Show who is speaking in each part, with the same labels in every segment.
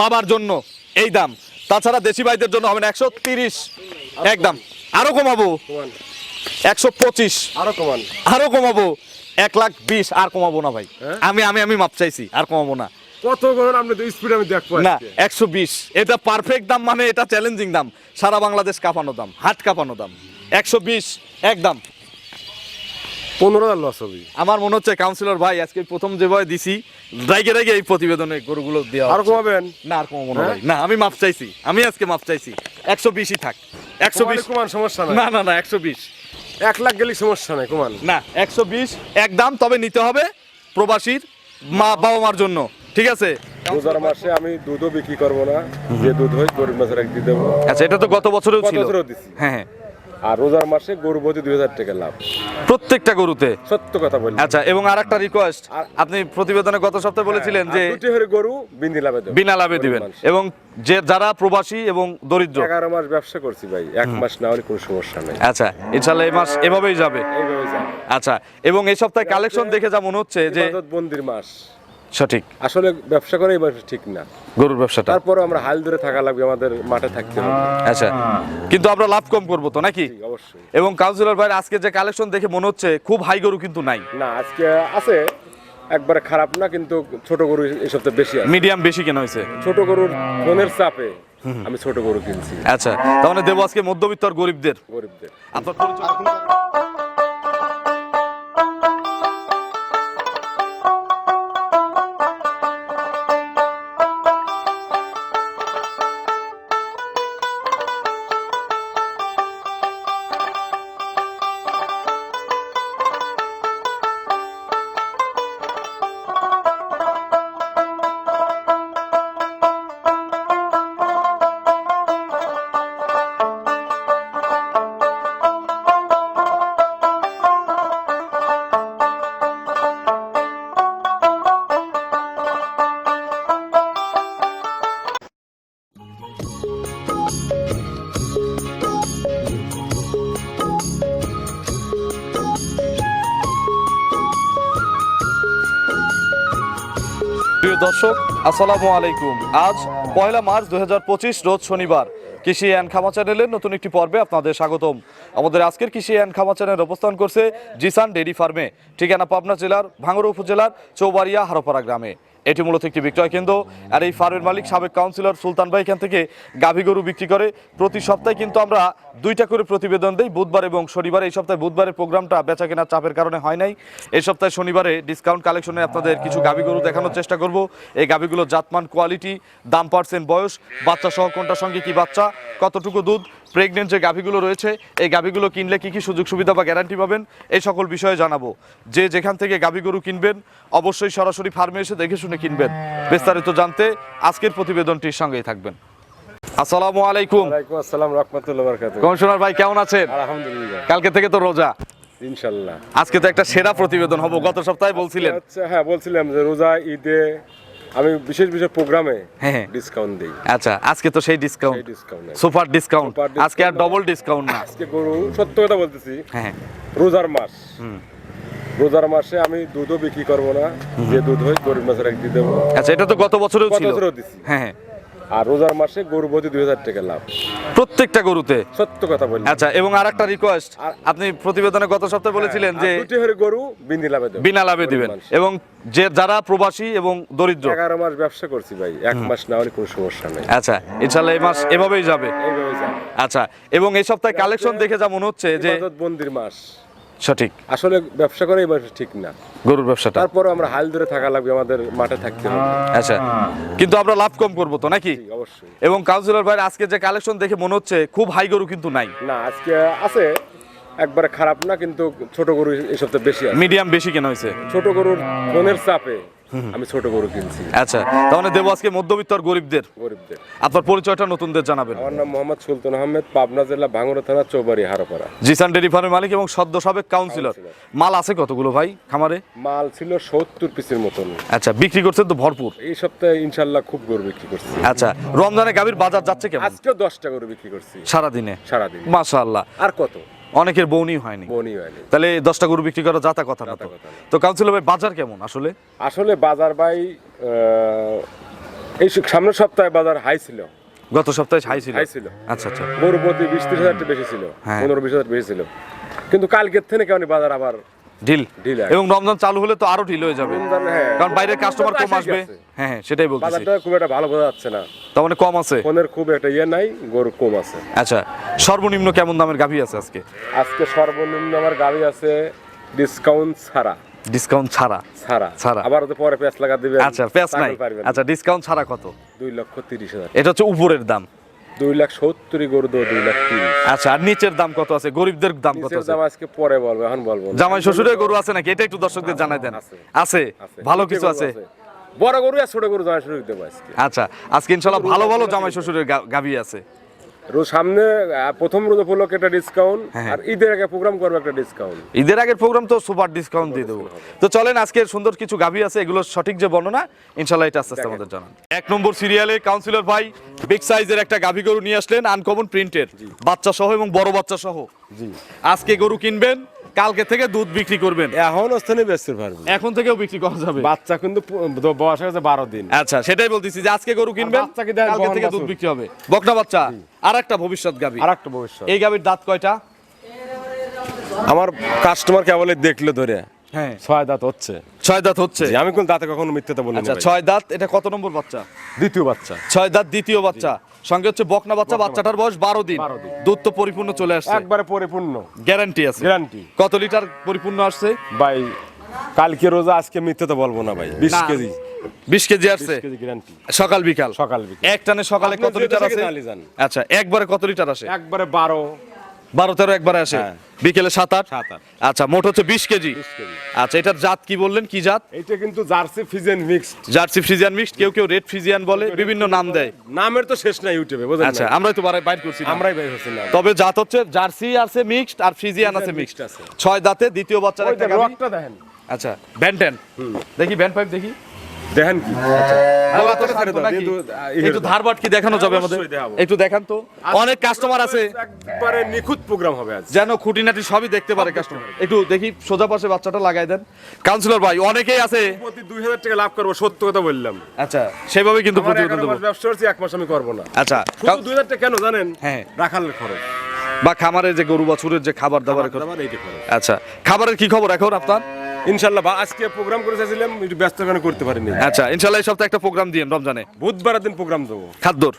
Speaker 1: বাবার জন্য এই দাম। তাছাড়া দেশি ভাইদের জন্য হবে না একশো তিরিশ। একদম আরও কমাবো? একশো পঁচিশ।
Speaker 2: আরও কমান।
Speaker 1: আরও কমাবো? এক লাখ বিশ। আর কমাবো না ভাই।
Speaker 2: হ্যাঁ?
Speaker 1: আমি আমি আমি মাপ চাইছি। আর কমাবো না।
Speaker 2: কত কমান আপনি তো স্পিড আমি দেখব
Speaker 1: না একশো বিশ। এটা পারফেক্ট দাম মানে এটা চ্যালেঞ্জিং দাম। সারা বাংলাদেশ কাঁপানো দাম। হাট কাঁপানো দাম। একশো বিশ একদম
Speaker 2: পনেরো হাজার লস হবে।
Speaker 1: আমার মনে হচ্ছে কাউন্সিলর ভাই আজকে প্রথম যেভাবে দিছি রাইগে রাইগে এই প্রতিবেদনে গরুগুলো দেওয়া
Speaker 2: আর কমাবেন?
Speaker 1: না আর কমাবো না
Speaker 2: হ্যাঁ?
Speaker 1: না আমি মাপ চাইছি। আমি আজকে মাপ চাইছি। একশো বিশই থাক। একশো বিশ
Speaker 2: কমান সমস্যা
Speaker 1: না না না একশো বিশ।
Speaker 2: এক লাখ গেলে সমস্যা নাই কমান।
Speaker 1: না একশো বিশ এক দাম তবে নিতে হবে প্রবাসীর মা বাবা মার জন্য। ঠিক আছে?
Speaker 2: রোজার মাসে আমি দুধও বিক্রি করব না। যে দুধ হয় গরিব মাছের এক দিয়ে দেবো।
Speaker 1: আচ্ছা এটা তো গত বছরেও ছিল। হ্যাঁ হ্যাঁ।
Speaker 2: আর রোজার মাসে গরু প্রতি দুই হাজার টাকা লাভ।
Speaker 1: প্রত্যেকটা গরুতে?
Speaker 2: সত্য কথা বলি
Speaker 1: আচ্ছা এবং আর একটা রিকোয়েস্ট আপনি প্রতিবেদনে গত সপ্তাহে বলেছিলেন যে
Speaker 2: দুটি হরে গরু বিন্দি লাভে
Speaker 1: বিনা লাভে দিবেন। এবং যে যারা প্রবাসী এবং দরিদ্র।
Speaker 2: এগারো মাস ব্যবসা করছি ভাই এক মাস না হলে কোনো সমস্যা নেই।
Speaker 1: আচ্ছা ইনশাল্লাহ এই মাস এভাবেই যাবে। আচ্ছা এবং এই সপ্তাহে কালেকশন দেখে যা মনে হচ্ছে যে
Speaker 2: বন্দির মাস।
Speaker 1: সঠিক।
Speaker 2: আসলে ব্যবসা করে এই ঠিক না।
Speaker 1: গরুর ব্যবসাটা।
Speaker 2: তারপরে আমরা হাল ধরে থাকা লাগবে আমাদের মাঠে থাকতে হবে।
Speaker 1: আচ্ছা কিন্তু আমরা লাভ কম করব তো নাকি?
Speaker 2: অবশ্যই।
Speaker 1: এবং কাউন্সিলর ভাই আজকে যে কালেকশন দেখে মনে হচ্ছে খুব হাই গরু কিন্তু নাই।
Speaker 2: না আজকে আছে একবারে খারাপ না কিন্তু ছোট গরু এই সপ্তাহে বেশি আছে।
Speaker 1: মিডিয়াম বেশি কেনা হয়েছে।
Speaker 2: ছোট গরুর ফোনের চাপে আমি ছোট গরু কিনছি।
Speaker 1: আচ্ছা তাহলে দেবো আজকে মধ্যবিত্ত আর গরিবদের।
Speaker 2: গরিবদের।
Speaker 1: আপনার দর্শক, আসসালামু আলাইকুম। আজ পয়লা মার্চ দুই হাজার পঁচিশ, রোজ শনিবার। কৃষি অ্যান্ড খামা চ্যানেলের নতুন একটি পর্বে আপনাদের স্বাগতম। আমাদের আজকের কৃষি অ্যান্ড খামা চ্যানেল অবস্থান করছে জিসান ডেরি ফার্মে, ঠিকানা পাবনা জেলার ভাঙ্গর উপজেলার চৌবাড়িয়া হারোপাড়া গ্রামে। এটি মূলত একটি বিক্রয় কেন্দ্র। আর এই ফার্মের মালিক সাবেক কাউন্সিলর সুলতান ভাই এখান থেকে গাভী গরু বিক্রি করে। প্রতি সপ্তাহে কিন্তু আমরা দুইটা করে প্রতিবেদন দিই, বুধবার এবং শনিবার। এই সপ্তাহে বুধবারের প্রোগ্রামটা বেচা কেনার চাপের কারণে হয় নাই। এই সপ্তাহে শনিবারে ডিসকাউন্ট কালেকশনে আপনাদের কিছু গাভী গরু দেখানোর চেষ্টা করব। এই গাভীগুলোর জাতমান কোয়ালিটি দাম পার্সেন্ট বয়স বাচ্চা সহ কোনটার সঙ্গে কি বাচ্চা, কতটুকু দুধ প্রেগনেন্ট যে গাভীগুলো রয়েছে এই গাভীগুলো কিনলে কি কি সুযোগ সুবিধা বা গ্যারান্টি পাবেন? এই সকল বিষয়ে জানাব। যে যেখান থেকে গাভী গরু কিনবেন অবশ্যই সরাসরি ফার্মে এসে দেখে শুনে কিনবেন। বিস্তারিত জানতে আজকের প্রতিবেদনটির সঙ্গেই থাকবেন। আসসালামু আলাইকুম।
Speaker 2: আসসালাম রহমতুল্লাহ বরকাত
Speaker 1: কমিশনার ভাই কেমন আছেন?
Speaker 2: আলহামদুলিল্লাহ।
Speaker 1: কালকে থেকে তো রোজা।
Speaker 2: ইনশাল্লাহ
Speaker 1: আজকে তো একটা সেরা প্রতিবেদন হব। গত সপ্তাহে বলছিলেন।
Speaker 2: আচ্ছা হ্যাঁ বলছিলাম যে রোজা ঈদে আমি বিশেষ বিশেষ প্রোগ্রামে
Speaker 1: হ্যাঁ, হ্যাঁ।
Speaker 2: ডিসকাউন্ট দেই।
Speaker 1: আচ্ছা আজকে তো সেই ডিসকাউন্ট
Speaker 2: ডিসকাউন্ট
Speaker 1: সুপার ডিসকাউন্ট আজকে আর ডবল ডিসকাউন্ট না।
Speaker 2: আজকে গরু সত্য কথা বলতেছি।
Speaker 1: হ্যাঁ
Speaker 2: রোজার মাস। রোজার মাসে আমি দুধও বিক্রি করব না। যে দুধ হয় গরিব মাছের এক দিয়ে দেবো।
Speaker 1: আচ্ছা এটা তো গত বছরেও
Speaker 2: গত
Speaker 1: ছিল।
Speaker 2: বছরেও দিছি।
Speaker 1: হ্যাঁ হ্যাঁ।
Speaker 2: আর রোজার মাসে গরু প্রতি দুই হাজার টাকা লাভ।
Speaker 1: প্রত্যেকটা গরুতে?
Speaker 2: সত্য কথা বলি
Speaker 1: আচ্ছা এবং আর একটা রিকোয়েস্ট আপনি প্রতিবেদনে গত সপ্তাহে বলেছিলেন যে
Speaker 2: আর দুটি হরে গরু বিন্দি লাভে
Speaker 1: বিনা লাভে দিবেন। এবং যে যারা প্রবাসী এবং দরিদ্র।
Speaker 2: এগারো মাস ব্যবসা করছি ভাই এক মাস না হলে কোনো সমস্যা নেই।
Speaker 1: আচ্ছা ইনশাল্লাহ এই মাস এভাবেই যাবে। আচ্ছা এবং এই সপ্তাহে কালেকশন দেখে যা মনে হচ্ছে যে
Speaker 2: বন্দির মাস।
Speaker 1: সঠিক।
Speaker 2: আসলে ব্যবসা করে এবার ঠিক না।
Speaker 1: গরুর ব্যবসাটা।
Speaker 2: তারপরে আমরা হাল ধরে থাকা লাগবে আমাদের মাঠে থাকতে হবে।
Speaker 1: আচ্ছা কিন্তু আমরা লাভ কম করব তো নাকি?
Speaker 2: অবশ্যই।
Speaker 1: এবং কাউন্সিলর ভাই আজকে যে কালেকশন দেখে মনে হচ্ছে খুব হাই গরু কিন্তু নাই।
Speaker 2: না আজকে আছে একবারে খারাপ না কিন্তু ছোট গরু এসব সপ্তাহে বেশি আছে।
Speaker 1: মিডিয়াম বেশি কেনা হয়েছে।
Speaker 2: ছোট গরুর ফোনের চাপে। আমি ছোট গরু কিনছি।
Speaker 1: আচ্ছা তাহলে দেবো আজকে মধ্যবিত্ত আর গরিবদের।
Speaker 2: গরিবদের।
Speaker 1: আপনার পরিচয়টা নতুনদের জানাবেন।
Speaker 2: আমার নাম মোহাম্মদ সুলতান আহমেদ পাবনা জেলা ভাঙড়া থানা চৌবাড়ি হারোপাড়া।
Speaker 1: জিসান ডেরি ফার্মের মালিক এবং সদ্য সাবেক কাউন্সিলর মাল আছে কতগুলো ভাই খামারে?
Speaker 2: মাল ছিল সত্তর পিসের মতন।
Speaker 1: আচ্ছা বিক্রি করছেন তো ভরপুর।
Speaker 2: এই সপ্তাহে ইনশাল্লাহ খুব গরু বিক্রি করছি।
Speaker 1: আচ্ছা রমজানে গাভীর বাজার যাচ্ছে কেমন?
Speaker 2: আজকেও দশটা গরু বিক্রি করছি।
Speaker 1: সারাদিনে?
Speaker 2: সারাদিন।
Speaker 1: মাশাআল্লাহ।
Speaker 2: আর কত?
Speaker 1: অনেকের বউনি হয়নি।
Speaker 2: বনি হয়নি।
Speaker 1: তাহলে দশটা গরু বিক্রি করা যাতা কথা না তো? তো কাউন্সিলর ভাই বাজার কেমন আসলে?
Speaker 2: আসলে বাজার ভাই আহ, এই সামনের সপ্তাহে বাজার হাই ছিল।
Speaker 1: গত সপ্তাহে হাই ছিল?
Speaker 2: হাই ছিল।
Speaker 1: আচ্ছা আচ্ছা।
Speaker 2: গরু প্রতি বিশ ত্রিশ হাজার বেশি ছিল।
Speaker 1: হ্যাঁ।
Speaker 2: পনেরো বিশ হাজার বেশি ছিল। কিন্তু কালকের থেকে কেমন বাজার আবার
Speaker 1: ঢিল। এবং রমজান চালু হলে তো আরও ঢিল হয়ে যাবে।
Speaker 2: হ্যাঁ।
Speaker 1: কারণ বাইরের কাস্টমার কম আসবে। হ্যাঁ হ্যাঁ সেটাই বলতেছি।
Speaker 2: বাজারটা খুব একটা ভালো বোঝা যাচ্ছে না।
Speaker 1: তার মানে কম আছে?
Speaker 2: ফোনের খুব একটা ইয়ে নাই গরু কম আছে।
Speaker 1: আচ্ছা সর্বনিম্ন কেমন দামের গাভী আছে আজকে?
Speaker 2: আজকে সর্বনিম্ন আমার গাড়ি আছে ডিসকাউন্ট ছাড়া।
Speaker 1: ডিসকাউন্ট ছাড়া?
Speaker 2: ছাড়া।
Speaker 1: ছাড়া।
Speaker 2: আবার তো পরে পেঁচ লাগা দিবে
Speaker 1: আচ্ছা পেঁচ নাই। আচ্ছা ডিসকাউন্ট ছাড়া কত?
Speaker 2: দুই লক্ষ তিরিশ হাজার
Speaker 1: এটা হচ্ছে উপরের দাম।
Speaker 2: দুই লাখ সত্তরই গরু দেবো দুই লাখ তিরিশ।
Speaker 1: আচ্ছা আর নিচের দাম কত আছে? গরিবদের দাম কত আছে?
Speaker 2: দাম আজকে পরে বলব এখন বলব
Speaker 1: জামাই শ্বশুরের গরু আছে নাকি? এটা একটু দর্শকদের জানাই দেন।
Speaker 2: আছে।
Speaker 1: ভালো কিছু আছে?
Speaker 2: বড় গরু আর ছোট গরু জামাই শুরু দেবো আজকে।
Speaker 1: আচ্ছা আজকে ইনশাল্লাহ ভালো ভালো জামাই শ্বশুরের গাভি আছে।
Speaker 2: সামনে প্রথম রোজ উপলক্ষে একটা ডিসকাউন্ট
Speaker 1: হ্যাঁ।
Speaker 2: আর ঈদের আগে প্রোগ্রাম করব একটা ডিসকাউন্ট
Speaker 1: ঈদের আগের প্রোগ্রাম তো সুপার ডিসকাউন্ট দিয়ে দেবো। তো চলেন আজকের সুন্দর কিছু গাভী আছে এগুলো সঠিক যে বর্ণনা ইনশাল্লাহ এটা আস্তে আস্তে আমাদের জানান। এক নম্বর সিরিয়ালে কাউন্সিলর ভাই বিগ সাইজের একটা গাভী গরু নিয়ে আসলেন আনকমন প্রিন্টের বাচ্চা সহ এবং বড় বাচ্চা সহ। আজকে গরু কিনবেন কালকে থেকে দুধ বিক্রি করবেন।
Speaker 2: এখন স্থানে ব্যস্ত পারব।
Speaker 1: এখন থেকেও বিক্রি করা যাবে।
Speaker 2: বাচ্চা কিন্তু বয়স হয়েছে বারো দিন।
Speaker 1: আচ্ছা সেটাই বলতেছি যে আজকে গরু কিনবেন কালকে থেকে দুধ বিক্রি হবে। বকনা বাচ্চা। আর একটা ভবিষ্যৎ গাভী
Speaker 2: আর একটা ভবিষ্যৎ।
Speaker 1: এই গাভীর দাঁত কয়টা?
Speaker 2: আমার কাস্টমার কেবল দেখল ধরে।
Speaker 1: হ্যাঁ।
Speaker 2: ছয় দাঁত হচ্ছে।
Speaker 1: ছয় দাঁত হচ্ছে?
Speaker 2: আমি কোন দাঁতে কখনো মিথ্যাতে বলি
Speaker 1: আচ্ছা ছয় দাঁত এটা কত নম্বর বাচ্চা?
Speaker 2: দ্বিতীয় বাচ্চা।
Speaker 1: ছয় দাঁত দ্বিতীয় বাচ্চা। সঙ্গে হচ্ছে বকনা বাচ্চা বাচ্চাটার বয়স বারো দিন। দুধ তো পরিপূর্ণ চলে আসছে।
Speaker 2: একবারে পরিপূর্ণ।
Speaker 1: গ্যারান্টি আছে।
Speaker 2: গ্যারান্টি
Speaker 1: কত লিটার পরিপূর্ণ আসছে?
Speaker 2: ভাই কালকে রোজা আজকে মিথ্যাতে বলব না ভাই। বিশ কেজি।
Speaker 1: বিশ কেজি
Speaker 2: বিশ
Speaker 1: আসছে? সকাল বিকাল?
Speaker 2: সকাল বিকেল।
Speaker 1: এক টানে সকালে কত লিটার আছে আচ্ছা একবারে কত লিটার আসে?
Speaker 2: একবারে বারো।
Speaker 1: বারো তেরো একবারে আসে?
Speaker 2: হ্যাঁ।
Speaker 1: বিকেলে সাত আট। আচ্ছা মোট হচ্ছে বিশ কেজি। আচ্ছা এটার জাত কি বললেন? কি জাত?
Speaker 2: এইটা কিন্তু জার্সি
Speaker 1: জার্সি ফ্রিজিয়ান কেউ কেউ রেড ফ্রিজিয়ান বলে বিভিন্ন নাম দেয়।
Speaker 2: নামের তো শেষ নাই ইউটিউবে বুঝলেন
Speaker 1: আচ্ছা আমরাই তো বাইর করছি
Speaker 2: আমরাই ভাই হচ্ছে
Speaker 1: তবে জাত হচ্ছে জার্সি আছে মিক্সড আর ফ্রিজিয়ান আছে মিক্সড
Speaker 2: আছে।
Speaker 1: ছয় দাঁতে দ্বিতীয় বাচ্চার একটা
Speaker 2: রকটা দেখেন।
Speaker 1: আচ্ছা ব্যান্টেন দেখি ব্যান্ড পাইপ দেখি।
Speaker 2: দেখেন কি?
Speaker 1: একটু
Speaker 2: দাও।
Speaker 1: ধারবাট কি দেখানো যাবে আমাদের? একটু দেখান তো। অনেক কাস্টমার আছে।
Speaker 2: একবারে নিখুঁত প্রোগ্রাম হবে আজ
Speaker 1: যেন খুঁটিনাটি সবই দেখতে পারে কাস্টমার একটু দেখি সোজা পাশে বাচ্চাটা লাগাই দেন। কাউন্সিলর ভাই অনেকেই আছে।
Speaker 2: প্রতি দুই হাজার টাকা লাভ করব সত্য কথা বললাম।
Speaker 1: আচ্ছা সেভাবে কিন্তু প্রতিবেদন দেবো।
Speaker 2: ব্যবসা করছি এক মাস আমি করব না।
Speaker 1: আচ্ছা
Speaker 2: শুধু দুই হাজার টাকা কেন জানেন?
Speaker 1: হ্যাঁ।
Speaker 2: রাখালের খরচ।
Speaker 1: বা খামারের যে গরু বাছুরের যে খাবার দাবার আচ্ছা খাবারের কি খবর এখন আপনার?
Speaker 2: ইনশাল্লাহ বা আজকে প্রোগ্রাম করে চাইছিলাম একটু ব্যস্ত কেন করতে পারিনি।
Speaker 1: আচ্ছা ইনশাল্লাহ এই সপ্তাহে একটা প্রোগ্রাম দিন রমজানে।
Speaker 2: বুধবারের দিন প্রোগ্রাম দেবো।
Speaker 1: খাদ্যর?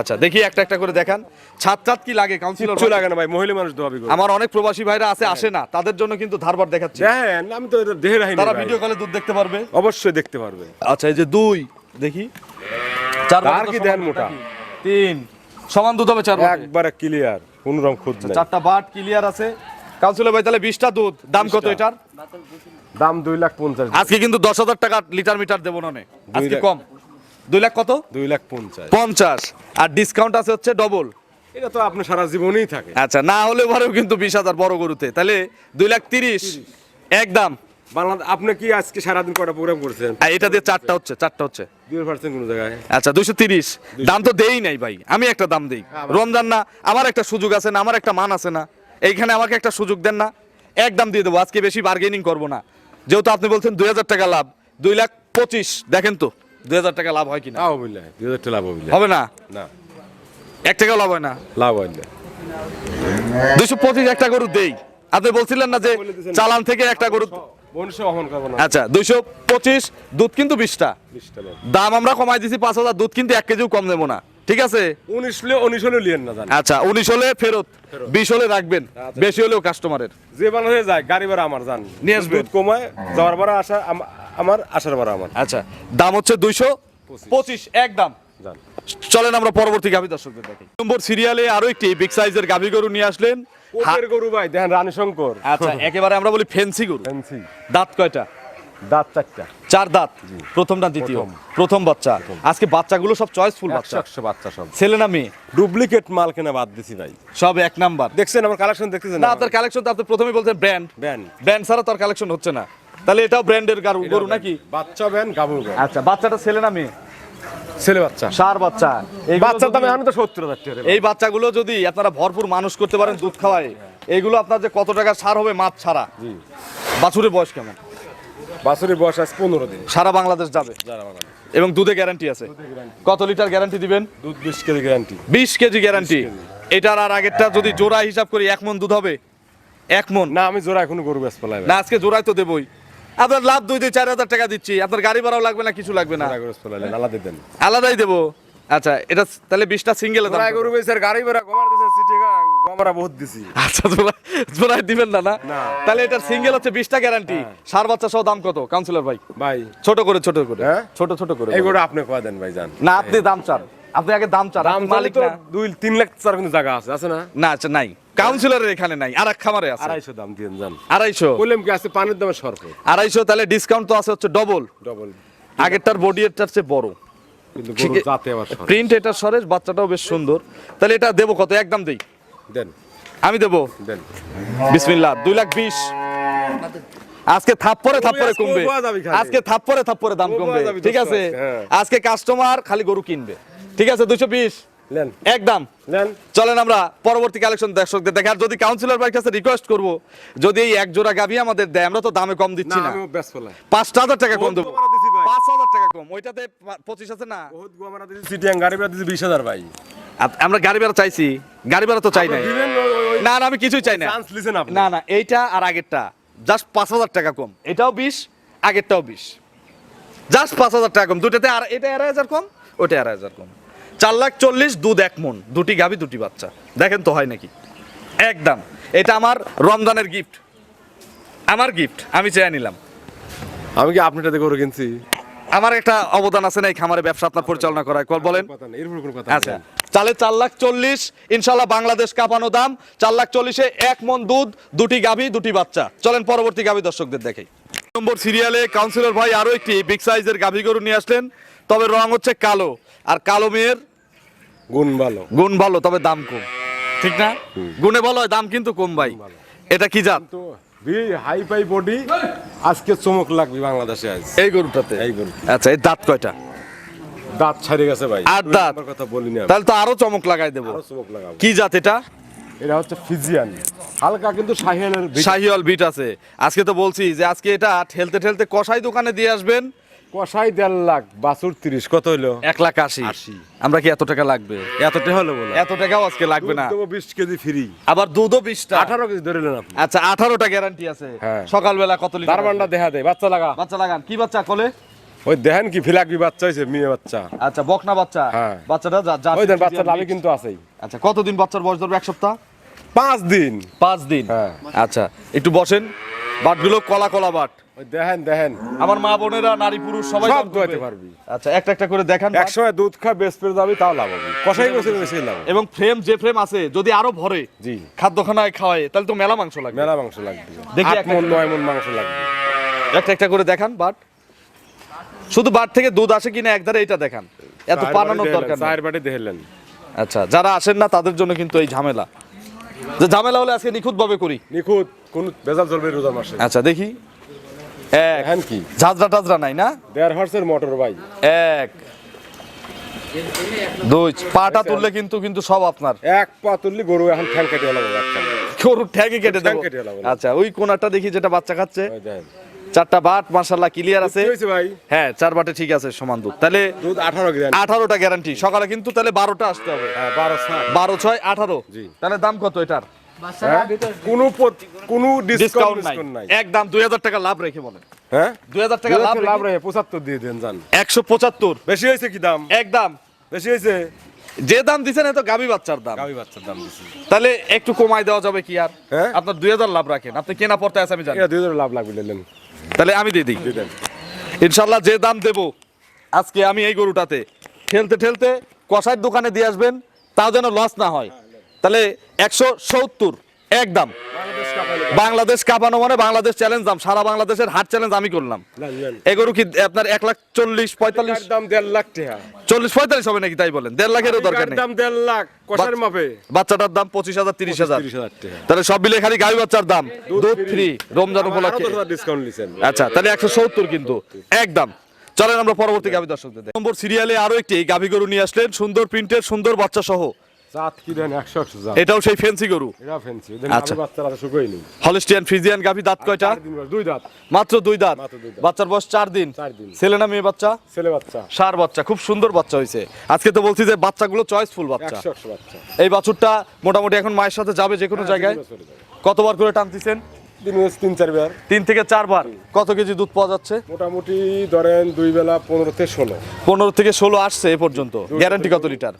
Speaker 1: আচ্ছা দেখি একটা একটা করে দেখান। ছাদ কি লাগে কাউন্সিলর
Speaker 2: কিচ্ছু লাগে না ভাই মহিলা মানুষ দোয়াবি করো
Speaker 1: আমার অনেক প্রবাসী ভাইরা আছে আসে না তাদের জন্য কিন্তু ধারবার দেখাচ্ছি।
Speaker 2: দেখেন আমি তো দেহে রাখি
Speaker 1: তারা ভিডিও কলে দুধ দেখতে পারবে?
Speaker 2: অবশ্যই দেখতে পারবে।
Speaker 1: আচ্ছা এই যে দুই দেখি। চার তো
Speaker 2: কি দেন মোটা?
Speaker 1: তিন সমান দুধ হবে চার।
Speaker 2: একবারে ক্লিয়ার কোন রকম খুঁজ নাই।
Speaker 1: চারটা বাট ক্লিয়ার আছে। কাউন্সিলর ভাই তাহলে বিশটা দুধ। দাম কত এটার?
Speaker 2: দাম দুই লাখ পঞ্চাশ।
Speaker 1: আজকে কিন্তু দশ হাজার টাকা লিটার মিটার দেবো না আজকে কম। দুই লাখ কত?
Speaker 2: দুই লাখ পঞ্চাশ।
Speaker 1: পঞ্চাশ। আর ডিসকাউন্ট আছে হচ্ছে ডবল
Speaker 2: এটা তো আপনার সারা জীবনই থাকে।
Speaker 1: আচ্ছা না হলে পরেও কিন্তু বিশ হাজার বড় গরুতে। তাহলে দুই লাখ তিরিশ। একদম
Speaker 2: বাংলাদেশ আপনি কি আজকে সারাদিন কটা প্রোগ্রাম করছেন?
Speaker 1: এটা দিয়ে চারটা হচ্ছে চারটা হচ্ছে।
Speaker 2: দুই পার্সেন্ট কোন জায়গায়?
Speaker 1: আচ্ছা দুশো তিরিশ। দাম তো দেই নাই ভাই। আমি একটা দাম দেই। রমজান না আমার একটা সুযোগ আছে না আমার একটা মান আছে না। এইখানে আমাকে একটা সুযোগ দেন না। এক দাম দিয়ে দেবো আজকে বেশি বার্গেনিং করব না। যেহেতু আপনি বলছেন দুই হাজার টাকা লাভ দুই লাখ পঁচিশ দেখেন তো দুই হাজার টাকা লাভ হয় কিনা।
Speaker 2: দুই হাজার টাকা লাভ হইলে
Speaker 1: হবে না?
Speaker 2: না।
Speaker 1: এক টাকা লাভ হয় না?
Speaker 2: লাভ হইলে
Speaker 1: দুইশো পঁচিশ একটা গরু দেই। আপনি বলছিলেন না যে চালান থেকে একটা গরু
Speaker 2: না।
Speaker 1: আচ্ছা দুইশো পঁচিশ দুধ কিন্তু বিশটা।
Speaker 2: বিশটা
Speaker 1: দাম আমরা কমাই দিছি পাঁচ হাজার দুধ কিন্তু এক কেজিও কম দেবো না। ঠিক আছে?
Speaker 2: উনিশ হলে উনিশ হলেও লিয়েন না জানি।
Speaker 1: আচ্ছা উনিশ হলে ফেরত বিশ হলে রাখবেন বেশি হলেও কাস্টমারের
Speaker 2: যে বাংলাদেশে যায় গাড়ি ভাড়া আমার জান।
Speaker 1: নিয়ে আসবেন।
Speaker 2: দুধ কমায় যাওয়ার ভাড়া আসা আমার আসার ভাড়া আমার।
Speaker 1: আচ্ছা দাম হচ্ছে দুইশো পঁচিশ। এক দাম।
Speaker 2: জান।
Speaker 1: চলেন আমরা পরবর্তী গাভী দর্শকদের দেখি নম্বর সিরিয়ালে আরও একটি বিগ সাইজের গাভী গরু নিয়ে আসলেন।
Speaker 2: গরু ভাই দেখেন রানী শঙ্কর।
Speaker 1: আচ্ছা একেবারে আমরা বলি ফেন্সি গরু।
Speaker 2: ফ্যান্সি
Speaker 1: দাঁত কয়টা?
Speaker 2: দাঁত চারটা।
Speaker 1: চার দাঁত? প্রথম না দ্বিতীয়? প্রথম। বাচ্চা। আজকে বাচ্চাগুলো সব চয়েসফুল বাচ্চা।
Speaker 2: একশো বাচ্চা সব।
Speaker 1: ছেলে না মেয়ে?
Speaker 2: ডুপ্লিকেট মাল কেনা বাদ দিছি ভাই।
Speaker 1: সব এক নাম্বার।
Speaker 2: দেখছেন আমার কালেকশন দেখতেছেন?
Speaker 1: না আপনার কালেকশন তো আপনি প্রথমে বলছেন ব্র্যান্ড
Speaker 2: ব্যান
Speaker 1: ব্র্যান্ড ছাড়া তোর কালেকশন হচ্ছে না। তাহলে এটাও ব্র্যান্ডের গরু গরু নাকি?
Speaker 2: বাচ্চা ব্যান গাবু
Speaker 1: আচ্ছা বাচ্চাটা ছেলে না মেয়ে?
Speaker 2: ছেলে বাচ্চা।
Speaker 1: সার বাচ্চা। এইগুলো
Speaker 2: বাচ্চার দাম এখন তো সত্তর হাজার টাকা
Speaker 1: এই বাচ্চাগুলো যদি আপনারা ভরপুর মানুষ করতে পারেন দুধ খাওয়ায় এইগুলো আপনার যে কত টাকা সার হবে মাছ ছাড়া? বাছুরের বয়স কেমন?
Speaker 2: বাছুরের বয়স আজ পনেরো দিন।
Speaker 1: সারা বাংলাদেশ যাবে? এবং দুধে গ্যারান্টি আছে? কত লিটার গ্যারান্টি দিবেন?
Speaker 2: দুধ বিশ কেজি গ্যারান্টি
Speaker 1: বিশ কেজি গ্যারান্টি এটার আর আগেরটা যদি জোড়া হিসাব করি এক মন দুধ হবে? এক মন?
Speaker 2: না আমি জোড়া এখনও গরু
Speaker 1: না। আজকে জোড়াই তো দেবই। আপনার লাভ দুই দুই চার হাজার টাকা দিচ্ছি। আপনার গাড়ি ভাড়াও লাগবে না কিছু লাগবে না।
Speaker 2: আলাদা দেন।
Speaker 1: আলাদাই দেবো? আচ্ছা এটা তাহলে বিশটা সিঙ্গেল
Speaker 2: জোড়া গরু বেশের গাড়ি ভাড়া গমার দিছে বহুত দিছি।
Speaker 1: আচ্ছা জোড়া দিবেন না না। তাহলে এটার সিঙ্গেল হচ্ছে বিশটা গ্যারান্টি সার বাচ্চা সহ দাম কত? কাউন্সিলর ভাই।
Speaker 2: ভাই।
Speaker 1: ছোট করে ছোট করে।
Speaker 2: হ্যাঁ?
Speaker 1: ছোট ছোট করে
Speaker 2: এই গরু আপনি কয় দেন ভাই জান
Speaker 1: না আপনি দাম চান। আপনি আগে দাম চান
Speaker 2: দাম মালিক
Speaker 1: না।
Speaker 2: দুই তিন লাখ চার কিন্তু জায়গা আছে আছে না?
Speaker 1: না আচ্ছা নাই। কাউন্সিলরের এখানে নাই আর এক খামারে আছে।
Speaker 2: আড়াইশো দাম দিয়ে যান।
Speaker 1: আড়াইশো?
Speaker 2: বললাম কি আছে পানির সরফ
Speaker 1: আড়াইশো তাহলে ডিসকাউন্ট তো আছে হচ্ছে ডবল
Speaker 2: ডবল
Speaker 1: আগেরটার বডি এরটার চেয়ে বড়। প্রিন্ট সরেস বাচ্চাটাও বেশ সুন্দর। তাহলে এটা দেবো কত? একদম দেই।
Speaker 2: দেন।
Speaker 1: আমি দেবো?
Speaker 2: দেন।
Speaker 1: বিসমিল্লাহ দুই লাখ বিশ। আজকে থাপ্পরে থাপ্পরে কমবে। আজকে থাপ্পরে থাপ্পরে দাম কমবে। ঠিক আছে?
Speaker 2: আজকে, হ্যাঁ।
Speaker 1: কাস্টমার খালি গরু কিনবে। ঠিক আছে? দুশো বিশ? একদম। চলেন আমরা পরবর্তী কালেকশন দর্শকদের দেখে। আর যদি কাউন্সিলর ভাইয়ের কাছে রিকোয়েস্ট করব যদি এই এক জোড়া গাভি আমাদের দেয় আমরা তো দামে কম দিচ্ছি না পাঁচটা হাজার টাকা কম দেবো। পাঁচ হাজার টাকা কম। ওইটাতে পঁচিশ আছে না?
Speaker 2: বহুত গমারা দিছি সিটি গাড়ি ভাড়া দিছি বিশ হাজার ভাই।
Speaker 1: আমরা গাড়ি ভাড়া চাইছি। গাড়ি ভাড়া তো চাই নাই। না না আমি কিছুই চাই না।
Speaker 2: চান্স লিছেন আপনি।
Speaker 1: না না এইটা আর আগেরটা। জাস্ট পাঁচ হাজার টাকা কম। এটাও বিশ আগেরটাও বিশ। জাস্ট পাঁচ হাজার টাকা কম। দুটাতে আর এটা আড়াই হাজার কম ওটা আড়াই হাজার কম। চার লাখ চল্লিশ দুধ এক মন। দুটি গাভি দুটি বাচ্চা। দেখেন তো হয় নাকি? একদম। এটা আমার রমজানের গিফট আমার গিফট আমি চেয়ে নিলাম।
Speaker 2: আমি কি আপনারটাতে গরু কিনছি?
Speaker 1: আমার একটা অবদান আছে না এই খামারে ব্যবসা আপনার পরিচালনা করায় কল বলেন। আচ্ছা। চালে চার লাখ চল্লিশ ইনশাল্লাহ বাংলাদেশ কাঁপানো দাম। চার লাখ চল্লিশে এক মন দুধ দুটি গাভী দুটি বাচ্চা। চলেন পরবর্তী গাভী দর্শকদের দেখাই নম্বর সিরিয়ালে কাউন্সিলর ভাই আরও একটি বিগ সাইজের গাভী গরু নিয়ে আসলেন। তবে রং হচ্ছে কালো। আর কালো মেয়ের
Speaker 2: গুণ ভালো।
Speaker 1: গুণ ভালো তবে দাম কম। ঠিক না? গুণে ভালো হয় দাম কিন্তু কম ভাই। এটা কি জাত?
Speaker 2: হাই ফাই বডি আজকে চমক লাগবে বাংলাদেশে আজ।
Speaker 1: এই গরুটাতে?
Speaker 2: এই গরু
Speaker 1: আচ্ছা এই দাঁত কয়টা?
Speaker 2: দাঁত ছাড়ে গেছে ভাই।
Speaker 1: আর দাঁত।
Speaker 2: কথা বলি না।
Speaker 1: তাহলে তো আরও চমক লাগাই দেবো।
Speaker 2: চমক লাগাবো।
Speaker 1: কি জাত এটা?
Speaker 2: এটা হচ্ছে ফিজিয়ান। হালকা কিন্তু শাহিয়ানের
Speaker 1: শাহিয়াল বিট আছে। আজকে তো বলছি যে আজকে এটা ঠেলতে ঠেলতে কষাই দোকানে দিয়ে আসবেন।
Speaker 2: কষাই দেড় লাখ বাছুর তিরিশ কত হইল?
Speaker 1: এক লাখ আশি। আমরা কি এত টাকা লাগবে?
Speaker 2: এতটা হলো বলে।
Speaker 1: এত টাকাও আজকে লাগবে না।
Speaker 2: বিশ কেজি ফ্রি
Speaker 1: আবার দুধও বিশটা।
Speaker 2: আঠারো কেজি ধরিলেন আপনি
Speaker 1: আচ্ছা আঠারোটা গ্যারান্টি আছে।
Speaker 2: হ্যাঁ।
Speaker 1: সকালবেলা কত লিটার?
Speaker 2: দারবানটা দেখা দেয় বাচ্চা লাগা।
Speaker 1: বাচ্চা লাগান। কি বাচ্চা কলে?
Speaker 2: ওই দেখেন কি ফিলাকবি বাচ্চা হয়েছে মেয়ে বাচ্চা।
Speaker 1: আচ্ছা বকনা বাচ্চা।
Speaker 2: হ্যাঁ।
Speaker 1: বাচ্চাটা যা-
Speaker 2: ওই দেন বাচ্চা লাভে কিন্তু আছেই।
Speaker 1: আচ্ছা কতদিন বাচ্চার বয়স ধরবে এক সপ্তাহ?
Speaker 2: পাঁচ দিন।
Speaker 1: পাঁচ দিন।
Speaker 2: হ্যাঁ।
Speaker 1: আচ্ছা একটু বসেন। বাটগুলো কলা কলা বাট।
Speaker 2: দেখেন দেখেন।
Speaker 1: আমার মা বোনেরা নারী পুরুষ সবাই
Speaker 2: সব দোয়াতে পারবি।
Speaker 1: আচ্ছা একটা একটা করে দেখান।
Speaker 2: একসময় দুধ খা বেশ পেরে যাবি তাও লাভ হবে। কষাই বসে বেশি লাভ
Speaker 1: এবং ফ্রেম যে ফ্রেম আছে যদি আরও ভরে
Speaker 2: জি।
Speaker 1: খাদ্যখানায় খাওয়ায় তাহলে তো মেলা মাংস লাগবে।
Speaker 2: মেলা মাংস লাগবে।
Speaker 1: দেখি একটা
Speaker 2: মন নয় মন মাংস লাগবে।
Speaker 1: একটা একটা করে দেখান বাট। শুধু বাট থেকে দুধ আসে কিনা একধারে এটা দেখান। এত পানানোর দরকার
Speaker 2: চার বাটি দেখলেন
Speaker 1: আচ্ছা যারা আসেন না তাদের জন্য কিন্তু এই ঝামেলা। যে ঝামেলা হলে আজকে নিখুঁত ভাবে করি।
Speaker 2: নিখুঁত কোন বেজাল চলবে রোজা মাসে।
Speaker 1: আচ্ছা দেখি। এক।
Speaker 2: হ্যাঁ কি?
Speaker 1: ঝাঁঝরা টাজরা নাই না?
Speaker 2: দেড় হর্সের মোটর ভাই।
Speaker 1: এক। দুই। পাটা তুললে কিন্তু কিন্তু সব আপনার।
Speaker 2: এক পা তুললি গরু এখন ঠ্যাং কেটে গেল একটা
Speaker 1: গরুর কেটে দেবো। আচ্ছা ওই কোনাটা দেখি যেটা বাচ্চা খাচ্ছে। চারটা বাট মার্শাল্লাহ ক্লিয়ার আছে।
Speaker 2: ভাই।
Speaker 1: হ্যাঁ চার বাটে ঠিক আছে সমান দুধ। তাহলে
Speaker 2: দুধ আঠারো
Speaker 1: আঠারোটা গ্যারান্টি সকালে কিন্তু তাহলে বারোটা আসতে হবে।
Speaker 2: হ্যাঁ বারো
Speaker 1: বারো ছয় আঠারো।
Speaker 2: জি।
Speaker 1: তাহলে দাম কত এটার?
Speaker 2: কোনো পত- কোনো
Speaker 1: ডিসকাউন্ট
Speaker 2: ডিসকাউন্ট
Speaker 1: নাই।
Speaker 2: নাই।
Speaker 1: একদম দুই হাজার টাকা লাভ রেখে বলেন।
Speaker 2: হ্যাঁ?
Speaker 1: দুই হাজার টাকা লাভ
Speaker 2: লাভ রয়ে পঁচাত্তর দিয়ে দেন যান।
Speaker 1: একশো পঁচাত্তর।
Speaker 2: বেশি হয়েছে কি দাম?
Speaker 1: একদম
Speaker 2: বেশি হয়েছে?
Speaker 1: যে দাম দিচ্ছেন এত গাবি বাচ্চার দাম।
Speaker 2: গাবি বাচ্চার দাম দিছি।
Speaker 1: তাহলে একটু কমাই দেওয়া যাবে কি আর?
Speaker 2: হ্যাঁ?
Speaker 1: আপনার দুই হাজার লাভ রাখেন। আপনি কেনা পড়তে আছে আমি জানি।
Speaker 2: এটা দুই হাজার লাভ লাগবে নিলেন।
Speaker 1: তাহলে আমি দিয়ে দিই।
Speaker 2: দিয়ে দেন।
Speaker 1: ইনশাল্লাহ যে দাম দেব আজকে আমি এই গরুটাতে। ঠেলতে ঠেলতে কষাইয়ের দোকানে দিয়ে আসবেন তাও যেন লস না হয়। তাহলে একশো সত্তর একদম বাংলাদেশ কাঁপানো মানে বাংলাদেশ চ্যালেঞ্জ দাম। সারা বাংলাদেশের হাট চ্যালেঞ্জ আমি করলাম। গরু কি আপনার এক লাখ চল্লিশ পঁয়তাল্লিশ?
Speaker 2: দাম দেড় লাখ
Speaker 1: চল্লিশ পঁয়তাল্লিশ হবে নাকি? তাই বলেন। দেড় লাখেরও দরকার নেই।
Speaker 2: দাম দেড় লাখ কষার মাপে।
Speaker 1: বাচ্চাটার দাম পঁচিশ হাজার তিরিশ হাজার। তাহলে সব মিলে খালি গাড়ি বাচ্চার দাম। দুধ ফ্রি রমজান উপলক্ষে।
Speaker 2: ডিসকাউন্ট নিছেন?
Speaker 1: আচ্ছা তাহলে একশো সত্তর কিন্তু একদম চলেন আমরা পরবর্তী গাভী দর্শকদের নম্বর সিরিয়ালে আরও একটি গাভী গরু নিয়ে আসলেন। সুন্দর প্রিন্টের সুন্দর বাচ্চা সহ
Speaker 2: জাত কি দেন? একশো একশো জাত
Speaker 1: এটাও সেই ফেন্সি গরু।
Speaker 2: এটা ফেন্সি
Speaker 1: আচ্ছা।
Speaker 2: বাচ্চারা শুকোই নেই।
Speaker 1: হলিস্টিয়ান ফ্রিজিয়ান গাভি দাঁত কয়টা?
Speaker 2: চার দিন বয়স, দুই দাঁত।
Speaker 1: মাত্র দুই দাঁত।
Speaker 2: মাত্র দুই দাঁত।
Speaker 1: বাচ্চার বয়স
Speaker 2: চার দিন।
Speaker 1: ছেলে না মেয়ে বাচ্চা?
Speaker 2: ছেলে বাচ্চা।
Speaker 1: সার বাচ্চা খুব সুন্দর বাচ্চা হয়েছে আজকে তো বলছি যে বাচ্চাগুলো চয়েসফুল বাচ্চা।
Speaker 2: একশো একশো বাচ্চা।
Speaker 1: এই বাছুরটা মোটামুটি এখন মায়ের সাথে যাবে যে কোনো জায়গায়? কতবার করে টানতেছেন?
Speaker 2: তিন চারবার
Speaker 1: তিন থেকে চারবার। কত কেজি দুধ পাওয়া যাচ্ছে?
Speaker 2: মোটামুটি ধরেন দুই বেলা পনেরো থেকে ষোলো।
Speaker 1: পনেরো থেকে ষোলো আসছে এ পর্যন্ত। গ্যারান্টি কত লিটার?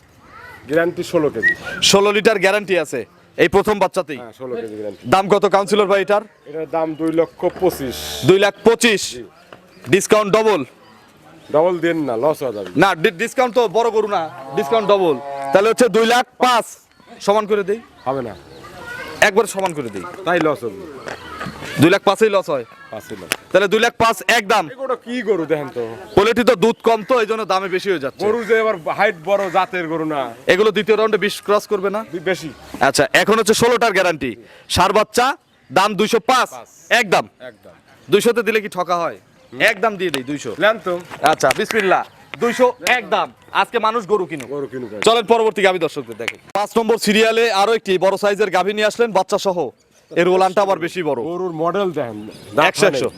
Speaker 2: গ্যারান্টি ষোলো কেজি।
Speaker 1: ষোলো লিটার গ্যারান্টি আছে এই প্রথম বাচ্চাতেই?
Speaker 2: হ্যাঁ ষোলো কেজি গ্যারান্টি।
Speaker 1: দাম কত কাউন্সিলর ভাই এটার?
Speaker 2: এটার দাম দুই লক্ষ পঁচিশ।
Speaker 1: দুই লাখ পঁচিশ। Discount double?
Speaker 2: ডবল দেন না লস হয়ে যাবে।
Speaker 1: না ডিসকাউন্ট তো বড় করু না ডিসকাউন্ট ডবল। তাহলে হচ্ছে দুই লাখ পাঁচ। সমান করে দেই?
Speaker 2: হবে না।
Speaker 1: একবার সমান করে দিই।
Speaker 2: তাই লস হবে।
Speaker 1: দুই লাখ পাঁচই লস হয়। তাহলে দুই লাখ পাঁচ একদম
Speaker 2: এগুলো কি গরু দেখেন তো?
Speaker 1: তো দুধ কম তো এই জন্য দামে বেশি হয়ে যাচ্ছে।
Speaker 2: গরু যে এবার হাইট বড় জাতের গরু না।
Speaker 1: এগুলো দ্বিতীয় রাউন্ডে বিশ ক্রস করবে না?
Speaker 2: বেশি।
Speaker 1: আচ্ছা এখন হচ্ছে ষোলোটার গ্যারান্টি সার বাচ্চা দাম দুইশো পাঁচ একদম
Speaker 2: একদম।
Speaker 1: দুইশোতে দিলে কি ঠকা হয়? একদম দিয়ে দিই দুইশো।
Speaker 2: তো।
Speaker 1: আচ্ছা বিসমিল্লা দুইশো একদম আজকে মানুষ গরু কিনুক।
Speaker 2: গরু কিনু ভাই।
Speaker 1: চলেন পরবর্তী গাভী দর্শকদের দেখে। পাঁচ নম্বর সিরিয়ালে আরও একটি বড় সাইজের গাভী নিয়ে আসলেন বাচ্চা সহ এর ওলানটা আবার বেশি বড়।
Speaker 2: গরুর মডেল দেখেন
Speaker 1: একশো একশো।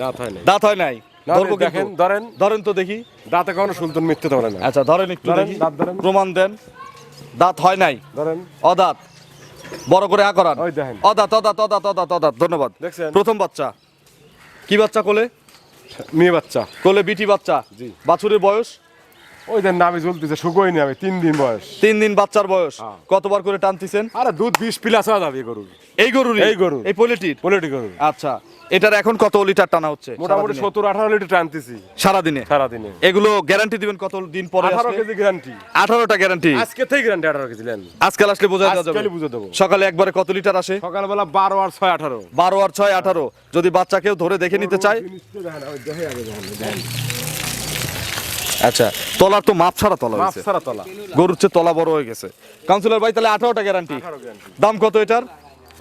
Speaker 2: দাঁত হয়
Speaker 1: নাই। ধরবো
Speaker 2: দেখেন, ধরেন।
Speaker 1: ধরেন তো দেখি।
Speaker 2: দাঁতে কখনো সুলতান মিথ্যে ধরে না।
Speaker 1: আচ্ছা ধরেন একটু দেখি।
Speaker 2: দাঁত ধরেন।
Speaker 1: প্রমাণ দেন। দাঁত হয় নাই।
Speaker 2: ধরেন।
Speaker 1: অদাঁত। বড় করে আ করান। অদাঁত অদাঁত অদাঁত অদাঁত অদাঁত। ধন্যবাদ।
Speaker 2: দেখছেন?
Speaker 1: প্রথম বাচ্চা। কি বাচ্চা কোলে?
Speaker 2: মেয়ে বাচ্চা।
Speaker 1: কোলে বিটি বাচ্চা।
Speaker 2: জি।
Speaker 1: বাছুরের বয়স?
Speaker 2: ওই দেন নামে চলতেছে শুকোই নি আমি তিন দিন বয়স।
Speaker 1: তিন দিন বাচ্চার বয়স।
Speaker 2: হ্যাঁ।
Speaker 1: কতবার করে টানতেছেন?
Speaker 2: আরে দুধ বিশ প্লাস হয়ে যাবে গরু।
Speaker 1: এই গরুর
Speaker 2: এই গরুর।
Speaker 1: এই পোলেটির?
Speaker 2: পোলেটি গরু
Speaker 1: আচ্ছা এটার এখন কত লিটার টানা হচ্ছে?
Speaker 2: মোটামুটি? সত্তর আঠারো লিটার টানতেছি।
Speaker 1: সারাদিনে?
Speaker 2: সারাদিনে।
Speaker 1: এগুলো গ্যারান্টি দিবেন কত দিন পরে
Speaker 2: আঠারো কেজি গ্যারান্টি
Speaker 1: আঠারোটা গ্যারান্টি
Speaker 2: আজকে থেকে গ্যারান্টি আঠারো কেজি নেন।
Speaker 1: আজকাল আসলে বোঝা যাবে।
Speaker 2: বুঝে দেবো
Speaker 1: সকালে একবারে কত লিটার আসে?
Speaker 2: সকালবেলা বারো আর ছয় আঠারো।
Speaker 1: বারো আর ছয় আঠারো। যদি বাচ্চা কেউ ধরে দেখে নিতে চায়? আচ্ছা তলার তো মাপ ছাড়া তলা
Speaker 2: মাছ ছাড়া তলা।
Speaker 1: গরুর চেয়ে তলা বড় হয়ে গেছে। কাউন্সিলর ভাই তাহলে আঠারোটা গ্যারান্টি দাম কত এটার?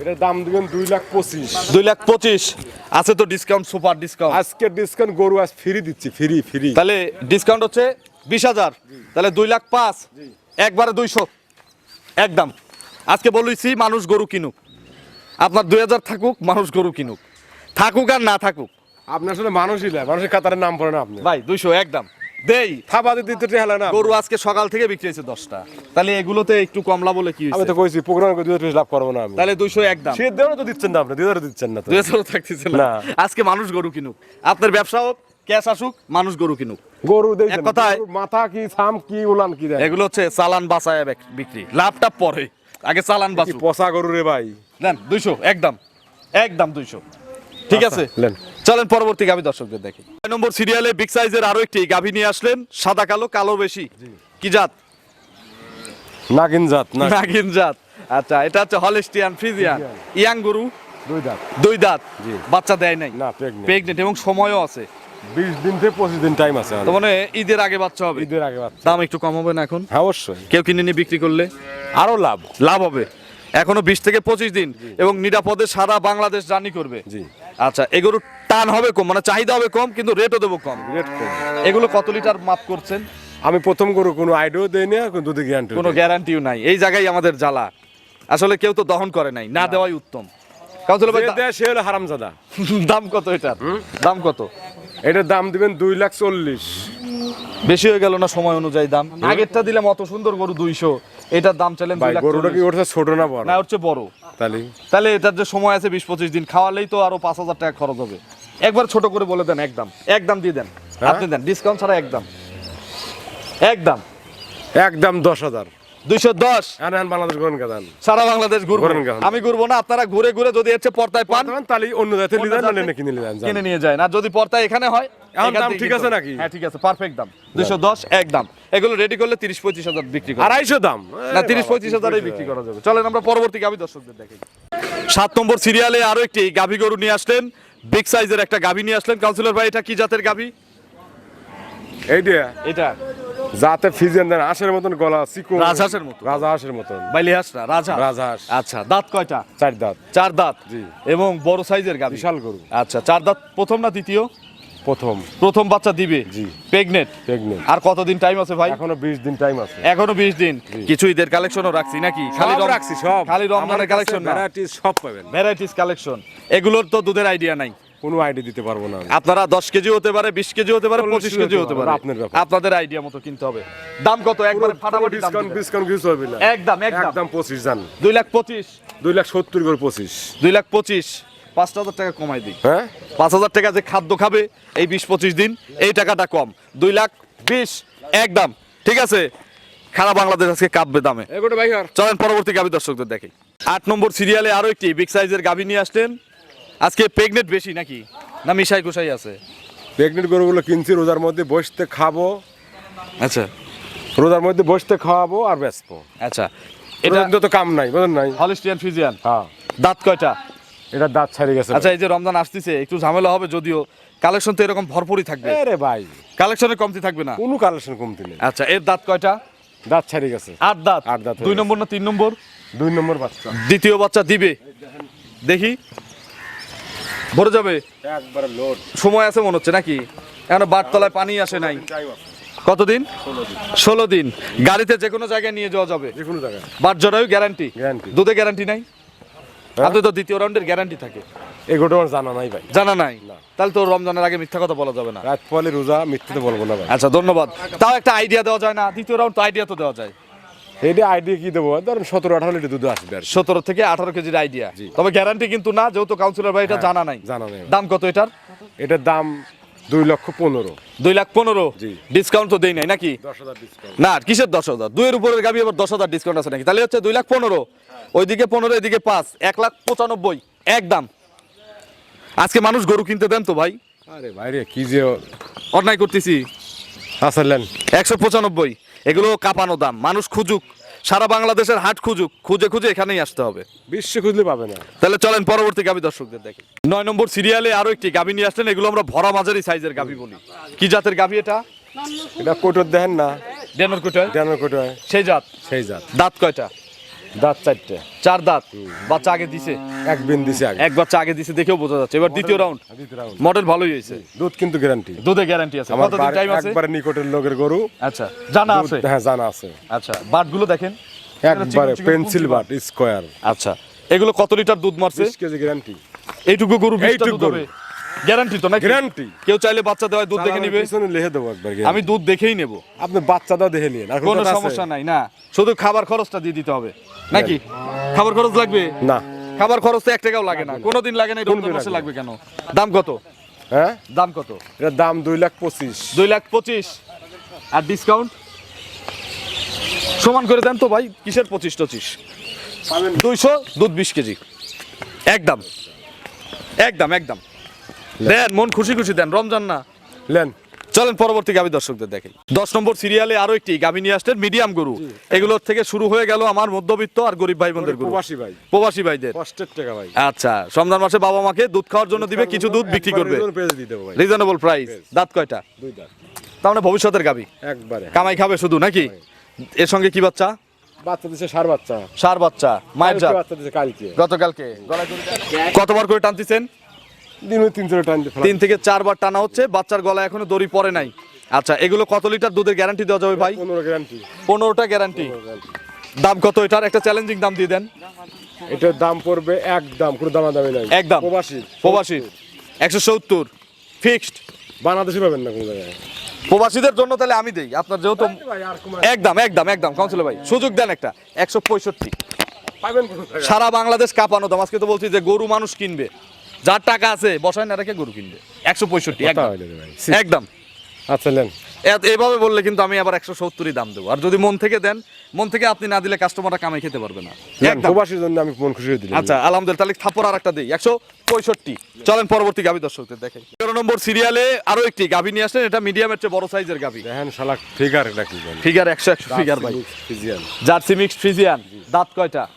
Speaker 2: এটার দাম দিবেন দুই লাখ পঁচিশ।
Speaker 1: দুই লাখ পঁচিশ। আছে তো ডিসকাউন্ট সুপার ডিসকাউন্ট
Speaker 2: আজকে ডিসকাউন্ট গরু আজ ফ্রি দিচ্ছি ফ্রি ফ্রি
Speaker 1: তাহলে ডিসকাউন্ট হচ্ছে বিশ হাজার। তাহলে দুই লাখ পাঁচ। একবারে দুইশো। একদম। আজকে বলেছি মানুষ গরু কিনুক। আপনার দুই হাজার থাকুক মানুষ গরু কিনুক। থাকুক আর না থাকুক।
Speaker 2: আপনি আসলে মানুষই না মানুষের কাতারের নাম পড়ে না আপনি।
Speaker 1: ভাই দুইশো একদম। দেই
Speaker 2: থাবা দিতে না।
Speaker 1: গরু আজকে সকাল থেকে বিক্রি হয়েছে দশটা। তাহলে এগুলোতে একটু কমলা বলে কি
Speaker 2: আমি তো কইছি প্রোগ্রাম করে দুই লাভ করব না আমি।
Speaker 1: তাহলে দুইশো একদম
Speaker 2: সে দেওয়া তো দিচ্ছেন না আপনি দুই দিচ্ছেন না তো।
Speaker 1: দুই হাজারও থাকতেছে না।
Speaker 2: না।
Speaker 1: আজকে মানুষ গরু কিনুক। আপনার ব্যবসা হোক ক্যাশ আসুক মানুষ গরু কিনুক।
Speaker 2: গরু
Speaker 1: এক কথায়-
Speaker 2: মাথা কি থাম কি উলান কি দেয়
Speaker 1: এগুলো হচ্ছে চালান বাসায় বিক- বিক্রি। লাভটা পরে। আগে চালান
Speaker 2: পচা গরু রে ভাই।
Speaker 1: দেন দুইশো একদম একদম দুইশো। ঠিক আছে? চলেন পরবর্তী গাভী দর্শকদের দেখি। ছয় নম্বর সিরিয়ালে বিগ সাইজের আরও একটি গাভী নিয়ে আসলেন সাদা কালো কালো বেশি। কি জাত?
Speaker 2: নাগিন জাত
Speaker 1: নাগিন। জাত। আচ্ছা এটা হচ্ছে হলিস্টিয়ান ফ্রিজিয়ান ইয়াং গরু।
Speaker 2: দুই দাঁত।
Speaker 1: দুই দাঁত।
Speaker 2: জি।
Speaker 1: বাচ্চা দেয় নাই।
Speaker 2: না প্রেগনেন্ট
Speaker 1: এবং সময়ও আছে।
Speaker 2: বিশ দিন থেকে পঁচিশ দিন টাইম আছে
Speaker 1: তো মানে ঈদের আগে বাচ্চা হবে।
Speaker 2: ঈদের আগে বাচ্চা।
Speaker 1: দাম একটু কম হবে না এখন?
Speaker 2: হ্যাঁ অবশ্যই।
Speaker 1: কেউ কিনে নিয়ে বিক্রি করলে?
Speaker 2: আরও লাভ।
Speaker 1: লাভ হবে। এখনও বিশ থেকে পঁচিশ দিন এবং নিরাপদে সারা বাংলাদেশ জার্নি করবে। আচ্ছা এগুলো টান হবে কম মানে চাহিদা হবে কম কিন্তু রেটও দেবো কম।
Speaker 2: রেট কম।
Speaker 1: এগুলো কত লিটার মাপ করছেন?
Speaker 2: আমি প্রথম গরু কোনো আইডিয়াও দেই না দুধে গ্যারান্টি
Speaker 1: কোনো গ্যারান্টিও নাই। এই জায়গায় আমাদের জ্বালা। আসলে কেউ তো দহন করে নাই না দেওয়াই উত্তম। কাউন্সিলর ভাই দা-
Speaker 2: দেয় সে হলো হারামজাদা।
Speaker 1: দাম কত এটার? দাম কত?
Speaker 2: এটার দাম দিবেন দুই লাখ চল্লিশ।
Speaker 1: বেশি হয়ে গেল না সময় অনুযায়ী দাম? আগেরটা দিলাম অত সুন্দর গরু দুইশো এটার দাম চাইলেন দুই লাখ
Speaker 2: গরুটা কি। ছোট না বড়?
Speaker 1: না হচ্ছে বড়।
Speaker 2: তাহলে?
Speaker 1: তাহলে এটার যে সময় আছে বিশ পঁচিশ দিন খাওয়ালেই তো আরও পাঁচ হাজার টাকা খরচ হবে। একবার ছোট করে বলে দেন একদম একদম দিয়ে দেন।
Speaker 2: হ্যাঁ?
Speaker 1: আপনি দেন ডিসকাউন্ট ছাড়া একদম একদম
Speaker 2: একদম দশ হাজার।
Speaker 1: দুইশো দশ।
Speaker 2: হ্যাঁ বাংলাদেশ গাদান
Speaker 1: সারা
Speaker 2: ঘুরেন কেন?
Speaker 1: আমি ঘুরবো না আপনারা ঘুরে ঘুরে যদি হচ্ছে পর্তায় পান।
Speaker 2: তাহলে অন্য জায়গায়
Speaker 1: অন্য
Speaker 2: নিয়ে যান
Speaker 1: জাতে
Speaker 2: না কিনে নিয়ে যান যান।
Speaker 1: কিনে নিয়ে যায় না যদি পর্তায় এখানে হয়
Speaker 2: দাম ঠিক আছে নাকি?
Speaker 1: হ্যাঁ ঠিক আছে পারফেক্ট দাম। দুইশো দশ এক দাম। এগুলো রেডি করলে তিরিশ পঁয়ত্রিশ হাজার বিক্রি
Speaker 2: আড়াইশো দাম।
Speaker 1: না তিরিশ পঁয়ত্রিশ হাজারই বিক্রি করা যাবে। চলেন আমরা পরবর্তী গাভী দর্শকদের দেখি সাত নম্বর সিরিয়ালে আরও একটি গাভী গরু নিয়ে আসলেন। বিগ সাইজের একটা গাভী নিয়ে আসলেন। কাউন্সিলর ভাই এটা কি জাতের গাভী?
Speaker 2: এইটা।
Speaker 1: এটা।
Speaker 2: যাতে ফিজিয়ান দেন হাঁসের মতন গলা চিকন
Speaker 1: রাজহাঁসের মতো।
Speaker 2: রাজা হাঁসের মতন
Speaker 1: বাইলিহাস না রাজা
Speaker 2: রাজহাঁস।
Speaker 1: আচ্ছা দাঁত কয়টা?
Speaker 2: চার দাঁত।
Speaker 1: চার দাঁত?
Speaker 2: জি।
Speaker 1: এবং বড় সাইজের গাভী?
Speaker 2: বিশাল গরু।
Speaker 1: আচ্ছা চার দাঁত প্রথম না দ্বিতীয়?
Speaker 2: প্রথম।
Speaker 1: প্রথম বাচ্চা দিবে?
Speaker 2: জি।
Speaker 1: প্রেগনেন্ট
Speaker 2: প্রেগনেন্ট
Speaker 1: আর কতদিন টাইম আছে ভাই?
Speaker 2: এখনও বিশ দিন টাইম আছে।
Speaker 1: এখনও বিশ দিন? কিছু ঈদের কালেকশনও রাখছি নাকি? খালি রম-
Speaker 2: রাখছি সব।
Speaker 1: খালি রমজানের কালেকশন না?
Speaker 2: ভ্যারাইটিস সব পাবেন।
Speaker 1: ভ্যারাইটিস কালেকশন এগুলোর তো দুধের আইডিয়া নাই।
Speaker 2: কোনো আইডিয়া দিতে পারব না আমি।
Speaker 1: আপনারা দশ কেজি হতে পারে বিশ কেজি হতে পারে পঁচিশ
Speaker 2: কেজি হতে পারে,
Speaker 1: পারে।
Speaker 2: আপনার ব্যাপার।
Speaker 1: আপনাদের আইডিয়া মতো কিনতে হবে। দাম কত? একবারে ফাটাফাটি দাম
Speaker 2: ডিসকাউন্ট
Speaker 1: দিবেন।
Speaker 2: ডিসকাউন্ট কিছু হবে না।
Speaker 1: একদম একদম।
Speaker 2: একদম পঁচিশ জান।
Speaker 1: দুই লাখ পঁচিশ।
Speaker 2: দুই লাখ সত্তর করে পঁচিশ।
Speaker 1: দুই লাখ পঁচিশ। পাঁচ হাজার টাকা কমাই দিই।
Speaker 2: হ্যাঁ?
Speaker 1: পাঁচ হাজার টাকা যে খাদ্য খাবে এই বিশ পঁচিশ দিন এই টাকাটা কম। দুই লাখ বিশ। একদম। ঠিক আছে? খারাপ বাংলাদেশ আজকে কাঁপবে দামে।
Speaker 2: এগোটা ভাই আর
Speaker 1: চলেন পরবর্তী গাভী দর্শকদের দেখি। আট নম্বর সিরিয়ালে আরও একটি বিগ সাইজের গাভী নিয়ে আসলেন। আজকে প্রেগনেন্ট বেশি নাকি? না মিশাই কুশাই আছে?
Speaker 2: প্রেগনেন্ট গরুগুলো কিনছি রোজার মধ্যে বসতে খাব।
Speaker 1: আচ্ছা।
Speaker 2: রোজার মধ্যে বসতে খাওয়াবো আর বেচবো।
Speaker 1: আচ্ছা।
Speaker 2: এটা
Speaker 1: এটা
Speaker 2: তো কাম নাই বুঝলেন নাই?
Speaker 1: হলিস্টিয়ান ফিজিয়ান
Speaker 2: হ্যাঁ।
Speaker 1: দাঁত কয়টা?
Speaker 2: এটা দাঁত ছাড়ি গেছে।
Speaker 1: আচ্ছা এই যে রমজান আসতেছে একটু ঝামেলা হবে যদিও। কালেকশন তো এরকম ভরপুরই থাকবে।
Speaker 2: আরে ভাই।
Speaker 1: কালেকশনের কমতি থাকবে না?
Speaker 2: কোনো কালেকশন কমতি নেই।
Speaker 1: আচ্ছা এর দাঁত কয়টা?
Speaker 2: দাঁত ছাড়ি গেছে।
Speaker 1: আট দাঁত।
Speaker 2: আট দাঁত
Speaker 1: দুই নম্বর না তিন নম্বর?
Speaker 2: দুই নম্বর বাচ্চা।
Speaker 1: দ্বিতীয় বাচ্চা দিবে। দেখি। ভরে যাবে?
Speaker 2: একবারে লোড
Speaker 1: সময় আছে মনে হচ্ছে নাকি? এখন বারতলায় পানি আসে নাই। কতদিন? ষোলো দিন। গাড়িতে যে কোনো জায়গায় নিয়ে যাওয়া যাবে?
Speaker 2: যে কোনো জায়গায়।
Speaker 1: বাট জরায়ু গ্যারান্টি দুধে গ্যারান্টি নাই?
Speaker 2: হ্যাঁ?
Speaker 1: আপনি তো দ্বিতীয় রাউন্ডের গ্যারান্টি থাকে।
Speaker 2: এই গোটা আমার জানা নাই ভাই।
Speaker 1: জানা নাই? তাহলে তো রমজানের আগে মিথ্যা কথা বলা যাবে না।
Speaker 2: রাত পলে রোজা মিথ্যে বলব না ভাই।
Speaker 1: আচ্ছা ধন্যবাদ। তাও একটা আইডিয়া দেওয়া যায় না। দ্বিতীয় রাউন্ড তো আইডিয়া তো দেওয়া যায়।
Speaker 2: এইটা আইডিয়া কি দেবো? ধরেন সতেরো আঠারো লিটার দুধ আসবে আর
Speaker 1: সতেরো থেকে আঠারো কেজির আইডিয়া তবে গ্যারান্টি কিন্তু না যেহেতু কাউন্সিলর ভাই এটা জানা নাই।
Speaker 2: জানা নেই।
Speaker 1: দাম কত এটার?
Speaker 2: এটার দাম দুই লক্ষ পনেরো।
Speaker 1: দুই লাখ পনেরো। ডিসকাউন্ট তো দেই নাই নাকি? না কিসের দশ হাজার? দুইয়ের উপরের গাবি আবার দশ হাজার ডিসকাউন্ট আছে নাকি? তাহলে হচ্ছে দুই লাখ পনেরো। ওইদিকে পনেরো এদিকে পাঁচ। এক লাখ পঁচানব্বই। একদম আজকে মানুষ গরু কিনতে দেন তো ভাই?
Speaker 2: আরে ভাই রে কি যে
Speaker 1: অন্যায় করতেছি।
Speaker 2: আসলেন
Speaker 1: একশো পঁচানব্বই। এগুলো কাঁপানো দাম। মানুষ খুঁজুক। সারা বাংলাদেশের হাট খুঁজুক। খুঁজে খুঁজে এখানেই আসতে হবে।
Speaker 2: বিশ্ব খুঁজলে পাবে না।
Speaker 1: তাহলে চলেন পরবর্তী গাবি দর্শকদের দেখি। নয় নম্বর সিরিয়ালে আরও একটি গাবি নিয়ে আসলেন। এগুলো আমরা ভরা মাঝারি সাইজের গাবি বলি। কি জাতের গাবি এটা?
Speaker 2: এটা কোটর দেখেন না।
Speaker 1: ডেনর কোটর?
Speaker 2: ডেনর কোটর।
Speaker 1: সেই জাত?
Speaker 2: সেই জাত।
Speaker 1: দাঁত কয়টা?
Speaker 2: দাঁত চারটে।
Speaker 1: চার দাঁত? বাচ্চা আগে দিছে?
Speaker 2: এক বিন দিছে আগে।
Speaker 1: এক বাচ্চা আগে দিছে দেখেও বোঝা যাচ্ছে। এবার দ্বিতীয় রাউন্ড মডেল ভালোই হয়েছে।
Speaker 2: দুধ কিন্তু গ্যারান্টি
Speaker 1: দুধে গ্যারান্টি আছে। কতদিন টাইম আছে?
Speaker 2: একবারে নিকটের লোকের গরু।
Speaker 1: আচ্ছা জানা আছে?
Speaker 2: হ্যাঁ জানা আছে।
Speaker 1: আচ্ছা বাটগুলো দেখেন।
Speaker 2: একবারে পেন্সিল বাট স্কোয়ার
Speaker 1: আচ্ছা এগুলো কত লিটার দুধ মারছে?
Speaker 2: বিশ কেজি গ্যারান্টি
Speaker 1: এইটুকু গরু বিশটা
Speaker 2: এইটুকু
Speaker 1: দুধ
Speaker 2: গরু।
Speaker 1: হবে গ্যারান্টি তো নাকি?
Speaker 2: গ্যারান্টি
Speaker 1: কেউ চাইলে বাচ্চা দেওয়ায় দুধ দেখে নিবে।
Speaker 2: পিছনে লিখে দেবো একবার
Speaker 1: আমি দুধ দেখেই নেব।
Speaker 2: আপনি বাচ্চা দাও দেখে নিন আর
Speaker 1: কোনো সমস্যা নাই না। শুধু খাবার খরচটা দিয়ে দিতে হবে। নাকি? খাবার খরচ লাগবে?
Speaker 2: না।
Speaker 1: খাবার খরচ তো এক টাকাও লাগে না। কোনোদিন লাগে না রমজান মাসে
Speaker 2: লাগবে
Speaker 1: কেন? দাম কত?
Speaker 2: হ্যাঁ?
Speaker 1: দাম কত?
Speaker 2: এটার দাম দুই লাখ পঁচিশ।
Speaker 1: দুই লাখ পঁচিশ। আর ডিসকাউন্ট সমান করে দেন তো ভাই কিসের পঁচিশ টচিশ? দুইশো? দুধ বিশ কেজি। একদম। একদম একদম। দেন মন খুশি খুশি দেন রমজান না।
Speaker 2: লেন
Speaker 1: চলেন পরবর্তী গাভী দর্শকদের দেখেন। দশ নম্বর সিরিয়ালে আরও একটি গাভী নিয়ে আসলেন মিডিয়াম গরু। এগুলোর থেকে শুরু হয়ে গেল আমার মধ্যবিত্ত আর গরিব ভাই বোনদের গরু।
Speaker 2: প্রবাসী ভাই।
Speaker 1: প্রবাসী ভাইদের।
Speaker 2: কষ্টের টাকা ভাই।
Speaker 1: আচ্ছা রমজান মাসে বাবা মাকে দুধ খাওয়ার জন্য দিবে কিছু দুধ বিক্রি করবে। রিজনেবল প্রাইস দাঁত কয়টা?
Speaker 2: দুই দাঁত।
Speaker 1: তার মানে ভবিষ্যতের গাভী
Speaker 2: একবারে।
Speaker 1: কামাই খাবে শুধু নাকি? এর সঙ্গে কি বাচ্চা?
Speaker 2: বাচ্চা দিছে সার বাচ্চা।
Speaker 1: সার বাচ্চা মায়ের
Speaker 2: বাচ্চা দিছে কালকে।
Speaker 1: গতকালকে। কতবার করে টানতেছেন?
Speaker 2: দিন ওই তিনশো টান
Speaker 1: তিন থেকে চারবার টানা হচ্ছে বাচ্চার গলায় এখনও দড়ি পড়ে নাই। আচ্ছা এগুলো কত লিটার দুধের গ্যারান্টি দেওয়া যাবে ভাই?
Speaker 2: পনেরো গ্যারান্টি
Speaker 1: পনেরোটা গ্যারান্টি দাম কত এটার? একটা চ্যালেঞ্জিং দাম দিয়ে দেন।
Speaker 2: এটার দাম পড়বে এক দাম কোনো দামা দামি নাই।
Speaker 1: একদম।
Speaker 2: প্রবাসী।
Speaker 1: প্রবাসী। একশো সত্তর। ফিক্সড
Speaker 2: বাংলাদেশে পাবেন না কোনো জায়গায়।
Speaker 1: প্রবাসীদের জন্য তাহলে আমি দেই। আপনার যেহেতু একদম একদম একদম কাউন্সিলর ভাই সুযোগ দেন একটা। একশো পঁয়ষট্টি। সারা বাংলাদেশ কাঁপানো দাম। আজকে তো বলছি যে গরু মানুষ কিনবে। যার টাকা আছে বসায় না রেখে গরু কিনবে। একশো পঁয়ষট্টি একদম।
Speaker 2: আচ্ছা লেন
Speaker 1: এত- এভাবে বললে কিন্তু আমি আবার একশো সত্তরই দাম দেবো। আর যদি মন থেকে দেন মন থেকে আপনি না দিলে কাস্টমাররা কামাই খেতে পারবে না।
Speaker 2: প্রবাসীর জন্য আমি মন খুশি হয়ে দিলাম।
Speaker 1: আচ্ছা আলহামদুলিল্লাহ তাহলে থাপ্পর আর একটা দিই। একশো পঁয়ষট্টি। চলেন পরবর্তী গাভী দর্শকদের দেখেন তেরো নম্বর সিরিয়ালে আরও একটি গাভী নিয়ে আসলেন। এটা মিডিয়ামের চেয়ে বড় সাইজের গাভী।
Speaker 2: দেখেন শালা ফিগার
Speaker 1: ফিগার একশো একশো ফিগার ভাই।
Speaker 2: ফিজিয়ান
Speaker 1: জার্সি মিক্সড ফ্রিজিয়ান দাঁত কয়টা?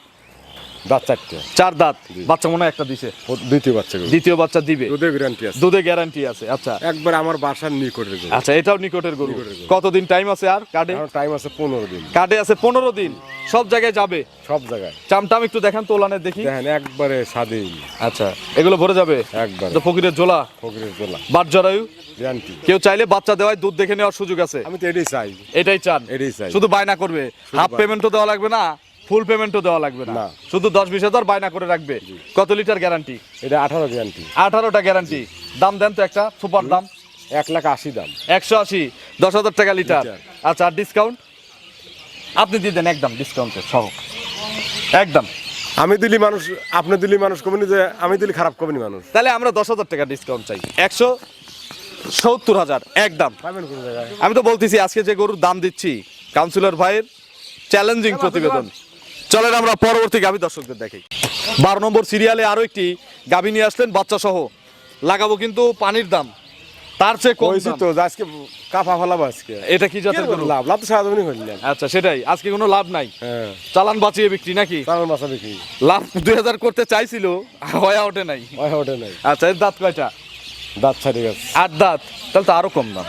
Speaker 2: দাঁত চারটে।
Speaker 1: চার দাঁত? বাচ্চা মনে একটা দিছে?
Speaker 2: দ্বিতীয় বাচ্চা
Speaker 1: দ্বিতীয় বাচ্চা দিবে?
Speaker 2: দুধের গ্যারান্টি আছে।
Speaker 1: দুধে গ্যারান্টি আছে আচ্ছা।
Speaker 2: একবার আমার বাসার নিকটের গরু।
Speaker 1: আচ্ছা এটাও নিকটের গরু। কতদিন টাইম আছে আর কার্ডে?
Speaker 2: টাইম আছে পনেরো দিন।
Speaker 1: কার্ডে আছে পনেরো দিন। সব জায়গায় যাবে?
Speaker 2: সব জায়গায়।
Speaker 1: চামটাম একটু দেখান দেখি।
Speaker 2: দেখেন একবারে স্বাধীন
Speaker 1: আচ্ছা এগুলো ভরে যাবে?
Speaker 2: একবারে।
Speaker 1: তো ফকিরের জোলা
Speaker 2: ফকরের তোলা
Speaker 1: বাট জরায়ু?
Speaker 2: গ্যারান্টি
Speaker 1: কেউ চাইলে বাচ্চা দেওয়ায় দুধ দেখে নেওয়ার সুযোগ আছে।
Speaker 2: আমি তো এটাই চাই।
Speaker 1: এটাই চান।
Speaker 2: এটাই চাই।
Speaker 1: শুধু বায়না করবে। হাফ। পেমেন্টও দেওয়া লাগবে না? ফুল পেমেন্টও দেওয়া লাগবে না। শুধু দশ বিশ হাজার বায়না করে রাখবে। কত লিটার গ্যারান্টি
Speaker 2: এটা আঠারো গ্যারান্টি
Speaker 1: আঠারোটা গ্যারান্টি দাম দেন তো একটা সুপার দাম।
Speaker 2: এক লাখ আশি দাম।
Speaker 1: একশো আশি দশ হাজার টাকা লিটার। আচ্ছা আর ডিসকাউন্ট আপনি দিয়ে দেন একদম ডিসকাউন্টে সহ একদম।
Speaker 2: আমি দিলি মানুষ আপনি দিলি মানুষ কমিনি যে আমি দিলি খারাপ কমিনি মানুষ।
Speaker 1: তাহলে আমরা দশ হাজার টাকা ডিসকাউন্ট চাই। একশো সত্তর হাজার একদম। আমি তো বলতেছি আজকে যে গরুর দাম দিচ্ছি কাউন্সিলর ভাইয়ের চ্যালেঞ্জিং প্রতিবেদন। চলেন আমরা পরবর্তী গাভী দর্শকদের দেখি বারো নম্বর সিরিয়ালে আরও একটি গাভী নিয়ে আসলেন বাচ্চা সহ লাগাবো কিন্তু পানির দাম। তার চেয়ে কম
Speaker 2: তো আজকে কাফা ফেলাবো আজকে।
Speaker 1: এটা কি জাতের গরু?
Speaker 2: লাভ লাভ তো হইলেন
Speaker 1: আচ্ছা সেটাই। আজকে কোনো লাভ নাই।
Speaker 2: হ্যাঁ।
Speaker 1: চালান বাঁচিয়ে বিক্রি নাকি?
Speaker 2: চালান মাছা দেখি
Speaker 1: লাভ দুই হাজার করতে চাইছিল হয়ে ওঠে নাই।
Speaker 2: ওই ওঠে নাই।
Speaker 1: আচ্ছা এর দাঁত কয়টা?
Speaker 2: দাঁত ছাড়ি গেছে
Speaker 1: আট দাঁত। তাহলে তো আরও কম দাম।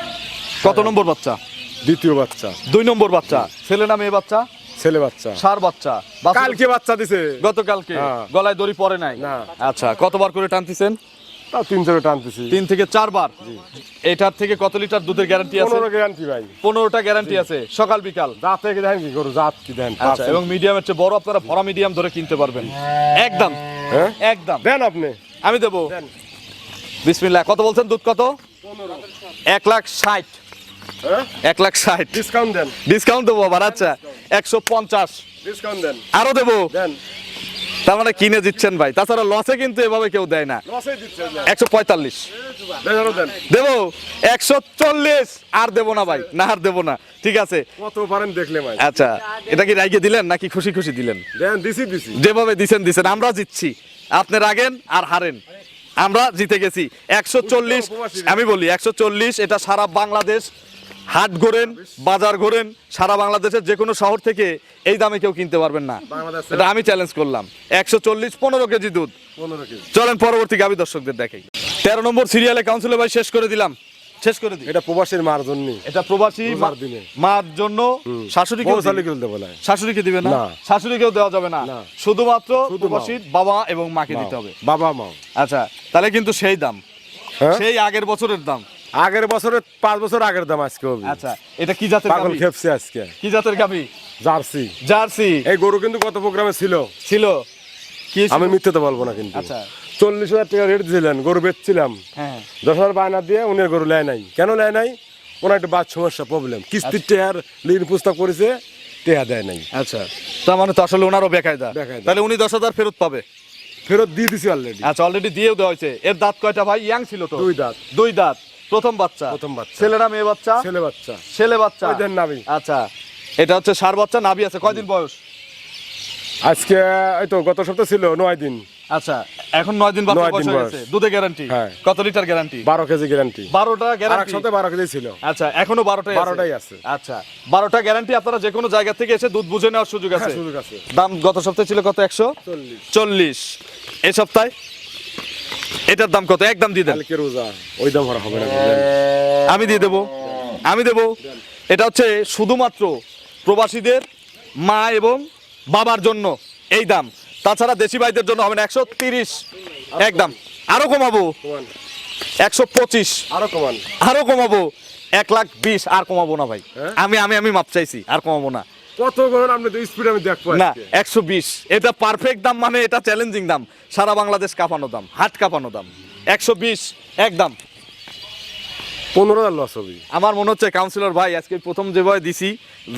Speaker 1: কত নম্বর বাচ্চা?
Speaker 2: দ্বিতীয় বাচ্চা।
Speaker 1: দুই নম্বর বাচ্চা। ছেলে না মেয়ে বাচ্চা?
Speaker 2: ছেলে বাচ্চা।
Speaker 1: সার বাচ্চা।
Speaker 2: কালকে বাচ্চা দিছে।
Speaker 1: গতকালকে।
Speaker 2: হ্যাঁ।
Speaker 1: গলায় দড়ি পরে নাই। আচ্ছা কতবার করে টানতেছেন?
Speaker 2: তাও তিন চারে টানতেছি।
Speaker 1: তিন থেকে চারবার? এটার থেকে কত লিটার দুধের গ্যারান্টি আছে?
Speaker 2: পনেরো গ্যারান্টি ভাই।
Speaker 1: পনেরোটা গ্যারান্টি আছে সকাল বিকাল?
Speaker 2: জাত দেখেন কি করু জাত কি দেন
Speaker 1: আচ্ছা এবং বড় আপনারা ভরা মিডিয়াম ধরে কিনতে পারবেন। একদম।
Speaker 2: হ্যাঁ?
Speaker 1: একদম।
Speaker 2: দেন আপনি।
Speaker 1: আমি দেবো।
Speaker 2: দেন।
Speaker 1: বিসমিল্লাহ কত বলছেন দুধ কত? এক লাখ ষাট।
Speaker 2: হ্যাঁ?
Speaker 1: এক লাখ ষাট।
Speaker 2: ডিসকাউন্ট দেন।
Speaker 1: ডিসকাউন্ট দেবো আবার আচ্ছা। একশো পঞ্চাশ। আরও দেবো?
Speaker 2: দেন।
Speaker 1: তার মানে কিনে দিচ্ছেন ভাই। তাছাড়া লসে কিন্তু এভাবে কেউ দেয় না। একশো পঁয়তাল্লিশ।
Speaker 2: আরও দেন।
Speaker 1: দেবো? একশো চল্লিশ। আর দেবো না ভাই। না আর দেবো না। ঠিক আছে।
Speaker 2: কত পারেন দেখলে ভাই।
Speaker 1: আচ্ছা এটা কি রাইগে দিলেন নাকি খুশি খুশি দিলেন?
Speaker 2: দেন দিছি দিছি।
Speaker 1: যেভাবে দিছেন দিছেন। আমরা জিতছি। আপনি রাগেন আর হারেন। আমরা জিতে গেছি। একশো চল্লিশ আমি বলি একশো চল্লিশ এটা সারা বাংলাদেশ হাট ঘোরেন বাজার ঘোরেন সারা বাংলাদেশের যে কোনো শহর থেকে এই দামে কেউ কিনতে পারবেন না। এটা আমি চ্যালেঞ্জ করলাম। একশো চল্লিশ পনেরো কেজি দুধ। চলেন পরবর্তী গাবি দর্শকদের দেখাই। তেরো নম্বর সিরিয়ালে কাউন্সিলর ভাই শেষ করে দিলাম। শেষ করে দিই।
Speaker 2: এটা প্রবাসীর মার জন্য।
Speaker 1: এটা প্রবাসী
Speaker 2: রোজার
Speaker 1: মা-
Speaker 2: দিনে।
Speaker 1: মার জন্য শাশুড়িকেও
Speaker 2: বউ শালি
Speaker 1: দিবে।
Speaker 2: খুলতে বলে
Speaker 1: শাশুড়িকে দিবে না।
Speaker 2: না।
Speaker 1: শাশুড়িকেও দেওয়া যাবে না।
Speaker 2: না।
Speaker 1: শুধুমাত্র প্রবাসীর বাবা এবং মাকে দিতে হবে।
Speaker 2: বাবা মা।
Speaker 1: আচ্ছা তাহলে কিন্তু সেই দাম।
Speaker 2: হ্যাঁ?
Speaker 1: সেই আগের বছরের দাম।
Speaker 2: আগের বছরে পাঁচ বছর আগের দাম আজকে হবে
Speaker 1: আচ্ছা এটা কি জাতের
Speaker 2: পাগল খেপছে আজকে।
Speaker 1: কি জাতের গাবি
Speaker 2: জার্সি।
Speaker 1: জার্সি?
Speaker 2: এই গরু কিন্তু কত প্রোগ্রামে ছিল।
Speaker 1: ছিল। কি
Speaker 2: আমি মিথ্যে তো বলব না কিন্তু।
Speaker 1: আচ্ছা।
Speaker 2: চল্লিশ হাজার টাকা রেট দিলেন গরু বেচছিলাম।
Speaker 1: হ্যাঁ।
Speaker 2: দশ হাজার বায়না দিয়ে উনি গরু লেয় নাই। কেন লেয় নাই? ওনার একটা বাদ সমস্যা প্রবলেম কিস্তির টেয়ার লিন প্রস্তাব করেছে টেয়া দেয় নাই।
Speaker 1: আচ্ছা। তার মানে তো আসলে ওনারও বেকায়দা।
Speaker 2: বেকায়দা।
Speaker 1: তাহলে উনি দশ হাজার ফেরত পাবে?
Speaker 2: ফেরত দিয়ে দিছি অলরেডি
Speaker 1: আচ্ছা অলরেডি দিয়েও দেওয়া হয়েছে। এর দাঁত কয়টা ভাই? ইয়াং ছিল তো?
Speaker 2: দুই দাঁত।
Speaker 1: দুই দাঁত। প্রথম বাচ্চা।
Speaker 2: প্রথম বাচ্চা।
Speaker 1: ছেলেরা মেয়ে বাচ্চা?
Speaker 2: ছেলে বাচ্চা।
Speaker 1: ছেলে বাচ্চা?
Speaker 2: ওই দেন নাভি।
Speaker 1: আচ্ছা। এটা হচ্ছে সার বাচ্চা নাভি আছে। কয়দিন বয়স?
Speaker 2: আজকে এই তো গত সপ্তাহ ছিল নয় দিন।
Speaker 1: আচ্ছা এখন নয় দিন বাচ্চা বয়স হয়ে। গেছে। দুধে গ্যারান্টি। কত লিটার গ্যারান্টি
Speaker 2: বারো কেজি গ্যারান্টি
Speaker 1: বারোটা গ্যারান্টি
Speaker 2: সাথে বারো কেজি ছিল।
Speaker 1: আচ্ছা এখনও বারোটাই
Speaker 2: বারোটাই আছে।
Speaker 1: আচ্ছা বারোটা গ্যারান্টি আপনারা যে কোনো জায়গা থেকে এসে দুধ বুঝে নেওয়ার সুযোগ আছে?
Speaker 2: হ্যাঁ, সুযোগ আছে।
Speaker 1: দাম গত সপ্তাহে ছিল কত? একশো?
Speaker 2: চল্লিশ।
Speaker 1: চল্লিশ। এই সপ্তাহে? এটার দাম কত? একদম দিয়ে দেন।
Speaker 2: রোজা ওই দাম হবে না
Speaker 1: আমি দিয়ে দেবো। আমি দেবো। এটা হচ্ছে শুধুমাত্র প্রবাসীদের মা এবং বাবার জন্য এই দাম। তাছাড়া দেশি ভাইদের জন্য হবে না একশো তিরিশ। একদম আরও কমাবো। একশো পঁচিশ।
Speaker 2: আরও কমান।
Speaker 1: আরও কমাবো। এক লাখ বিশ। আর কমাবো না ভাই।
Speaker 2: হ্যাঁ?
Speaker 1: আমি আমি আমি মাপ চাইছি। আর কমাবো না।
Speaker 2: কত গরম আপনি তো স্পিড আমি দেখব
Speaker 1: না একশো বিশ। এটা পারফেক্ট দাম মানে এটা চ্যালেঞ্জিং দাম। সারা বাংলাদেশ কাঁপানো দাম হাট কাঁপানো দাম। একশো বিশ একদম।
Speaker 2: পনেরো হাজার লস হবে।
Speaker 1: আমার মনে হচ্ছে কাউন্সিলর ভাই আজকে প্রথম যেভাবে দিছি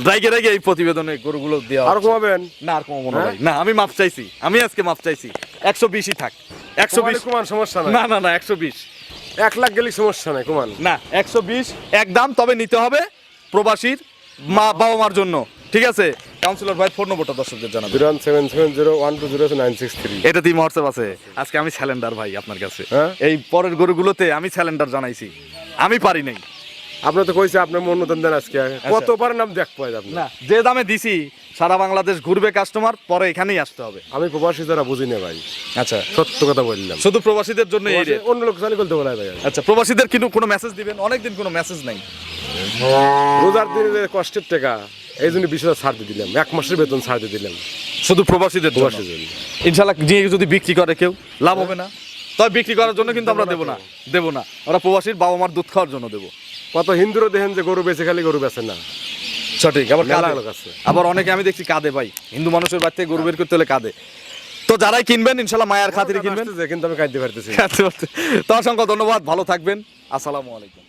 Speaker 1: রাইগে রাইগে এই প্রতিবেদনে গরুগুলো দেওয়া
Speaker 2: আর কমাবেন?
Speaker 1: না আর কমাবো না
Speaker 2: হ্যাঁ?
Speaker 1: না আমি মাপ চাইছি। আমি আজকে মাপ চাইছি। একশো বিশই থাক। একশো বিশ।
Speaker 2: কমান সমস্যা নাই।
Speaker 1: না না না একশো বিশ।
Speaker 2: এক লাখ গেলে সমস্যা নাই কমান।
Speaker 1: না একশো বিশ এক দাম তবে নিতে হবে প্রবাসীর মা বাবা মার জন্য। ঠিক আছে? কাউন্সিলর ভাই ফোন নম্বরটা দর্শকদের জানাবেন।
Speaker 2: Zero one seven seven zero one two zero nine six three.
Speaker 1: এটা দিয়ে হোয়াটসঅ্যাপ আছে। আজকে আমি স্যালেন্ডার ভাই আপনার কাছে।
Speaker 2: হ্যাঁ?
Speaker 1: এই পরের গরুগুলোতে আমি স্যালেন্ডার জানাইছি। আমি পারি নাই।
Speaker 2: আপনার তো কইছে আপনার মনোদন দেন আজকে। কত পারেন আমি দেখ আপনি
Speaker 1: না যে দামে দিছি সারা বাংলাদেশ ঘুরবে কাস্টমার পরে এখানেই আসতে হবে।
Speaker 2: আমি প্রবাসী যারা বুঝি না ভাই।
Speaker 1: আচ্ছা।
Speaker 2: সত্য কথা বললাম।
Speaker 1: শুধু প্রবাসীদের জন্য এই রেট
Speaker 2: অন্য লোক চালি বলতে বলা ভাই
Speaker 1: আচ্ছা প্রবাসীদের কিন্তু কোনো মেসেজ দিবেন? অনেকদিন কোনো মেসেজ নাই।
Speaker 2: রোজার দিনে কষ্টের টাকা এই জন্য বিশ হাজার ছাড় দিয়ে দিলাম। এক মাসের বেতন ছাড় দিয়ে দিলাম।
Speaker 1: শুধু প্রবাসীদের
Speaker 2: প্রবাসীর জন্য।
Speaker 1: ইনশাল্লাহ নিয়ে যদি বিক্রি করে কেউ লাভ হবে না। তবে বিক্রি করার জন্য কিন্তু আমরা দেবো না। দেবো না। আমরা প্রবাসীর বাবা মার দুধ খাওয়ার জন্য দেবো।
Speaker 2: কত হিন্দুরও দেখেন যে গরু বেচে খালি গরু বেচে না।
Speaker 1: সঠিক আবার। আবার অনেকে আমি দেখছি কাঁদে ভাই। হিন্দু মানুষের বাড়িতে গরু বের করতে হলে কাঁদে। তো যারাই কিনবেন ইনশাল্লাহ মায়ের খাতিরে কিনবেন।
Speaker 2: কিন্তু আমি কাঁদতে পারতেছি।
Speaker 1: তো অসংখ্য ধন্যবাদ ভালো থাকবেন। আসসালামু আলাইকুম।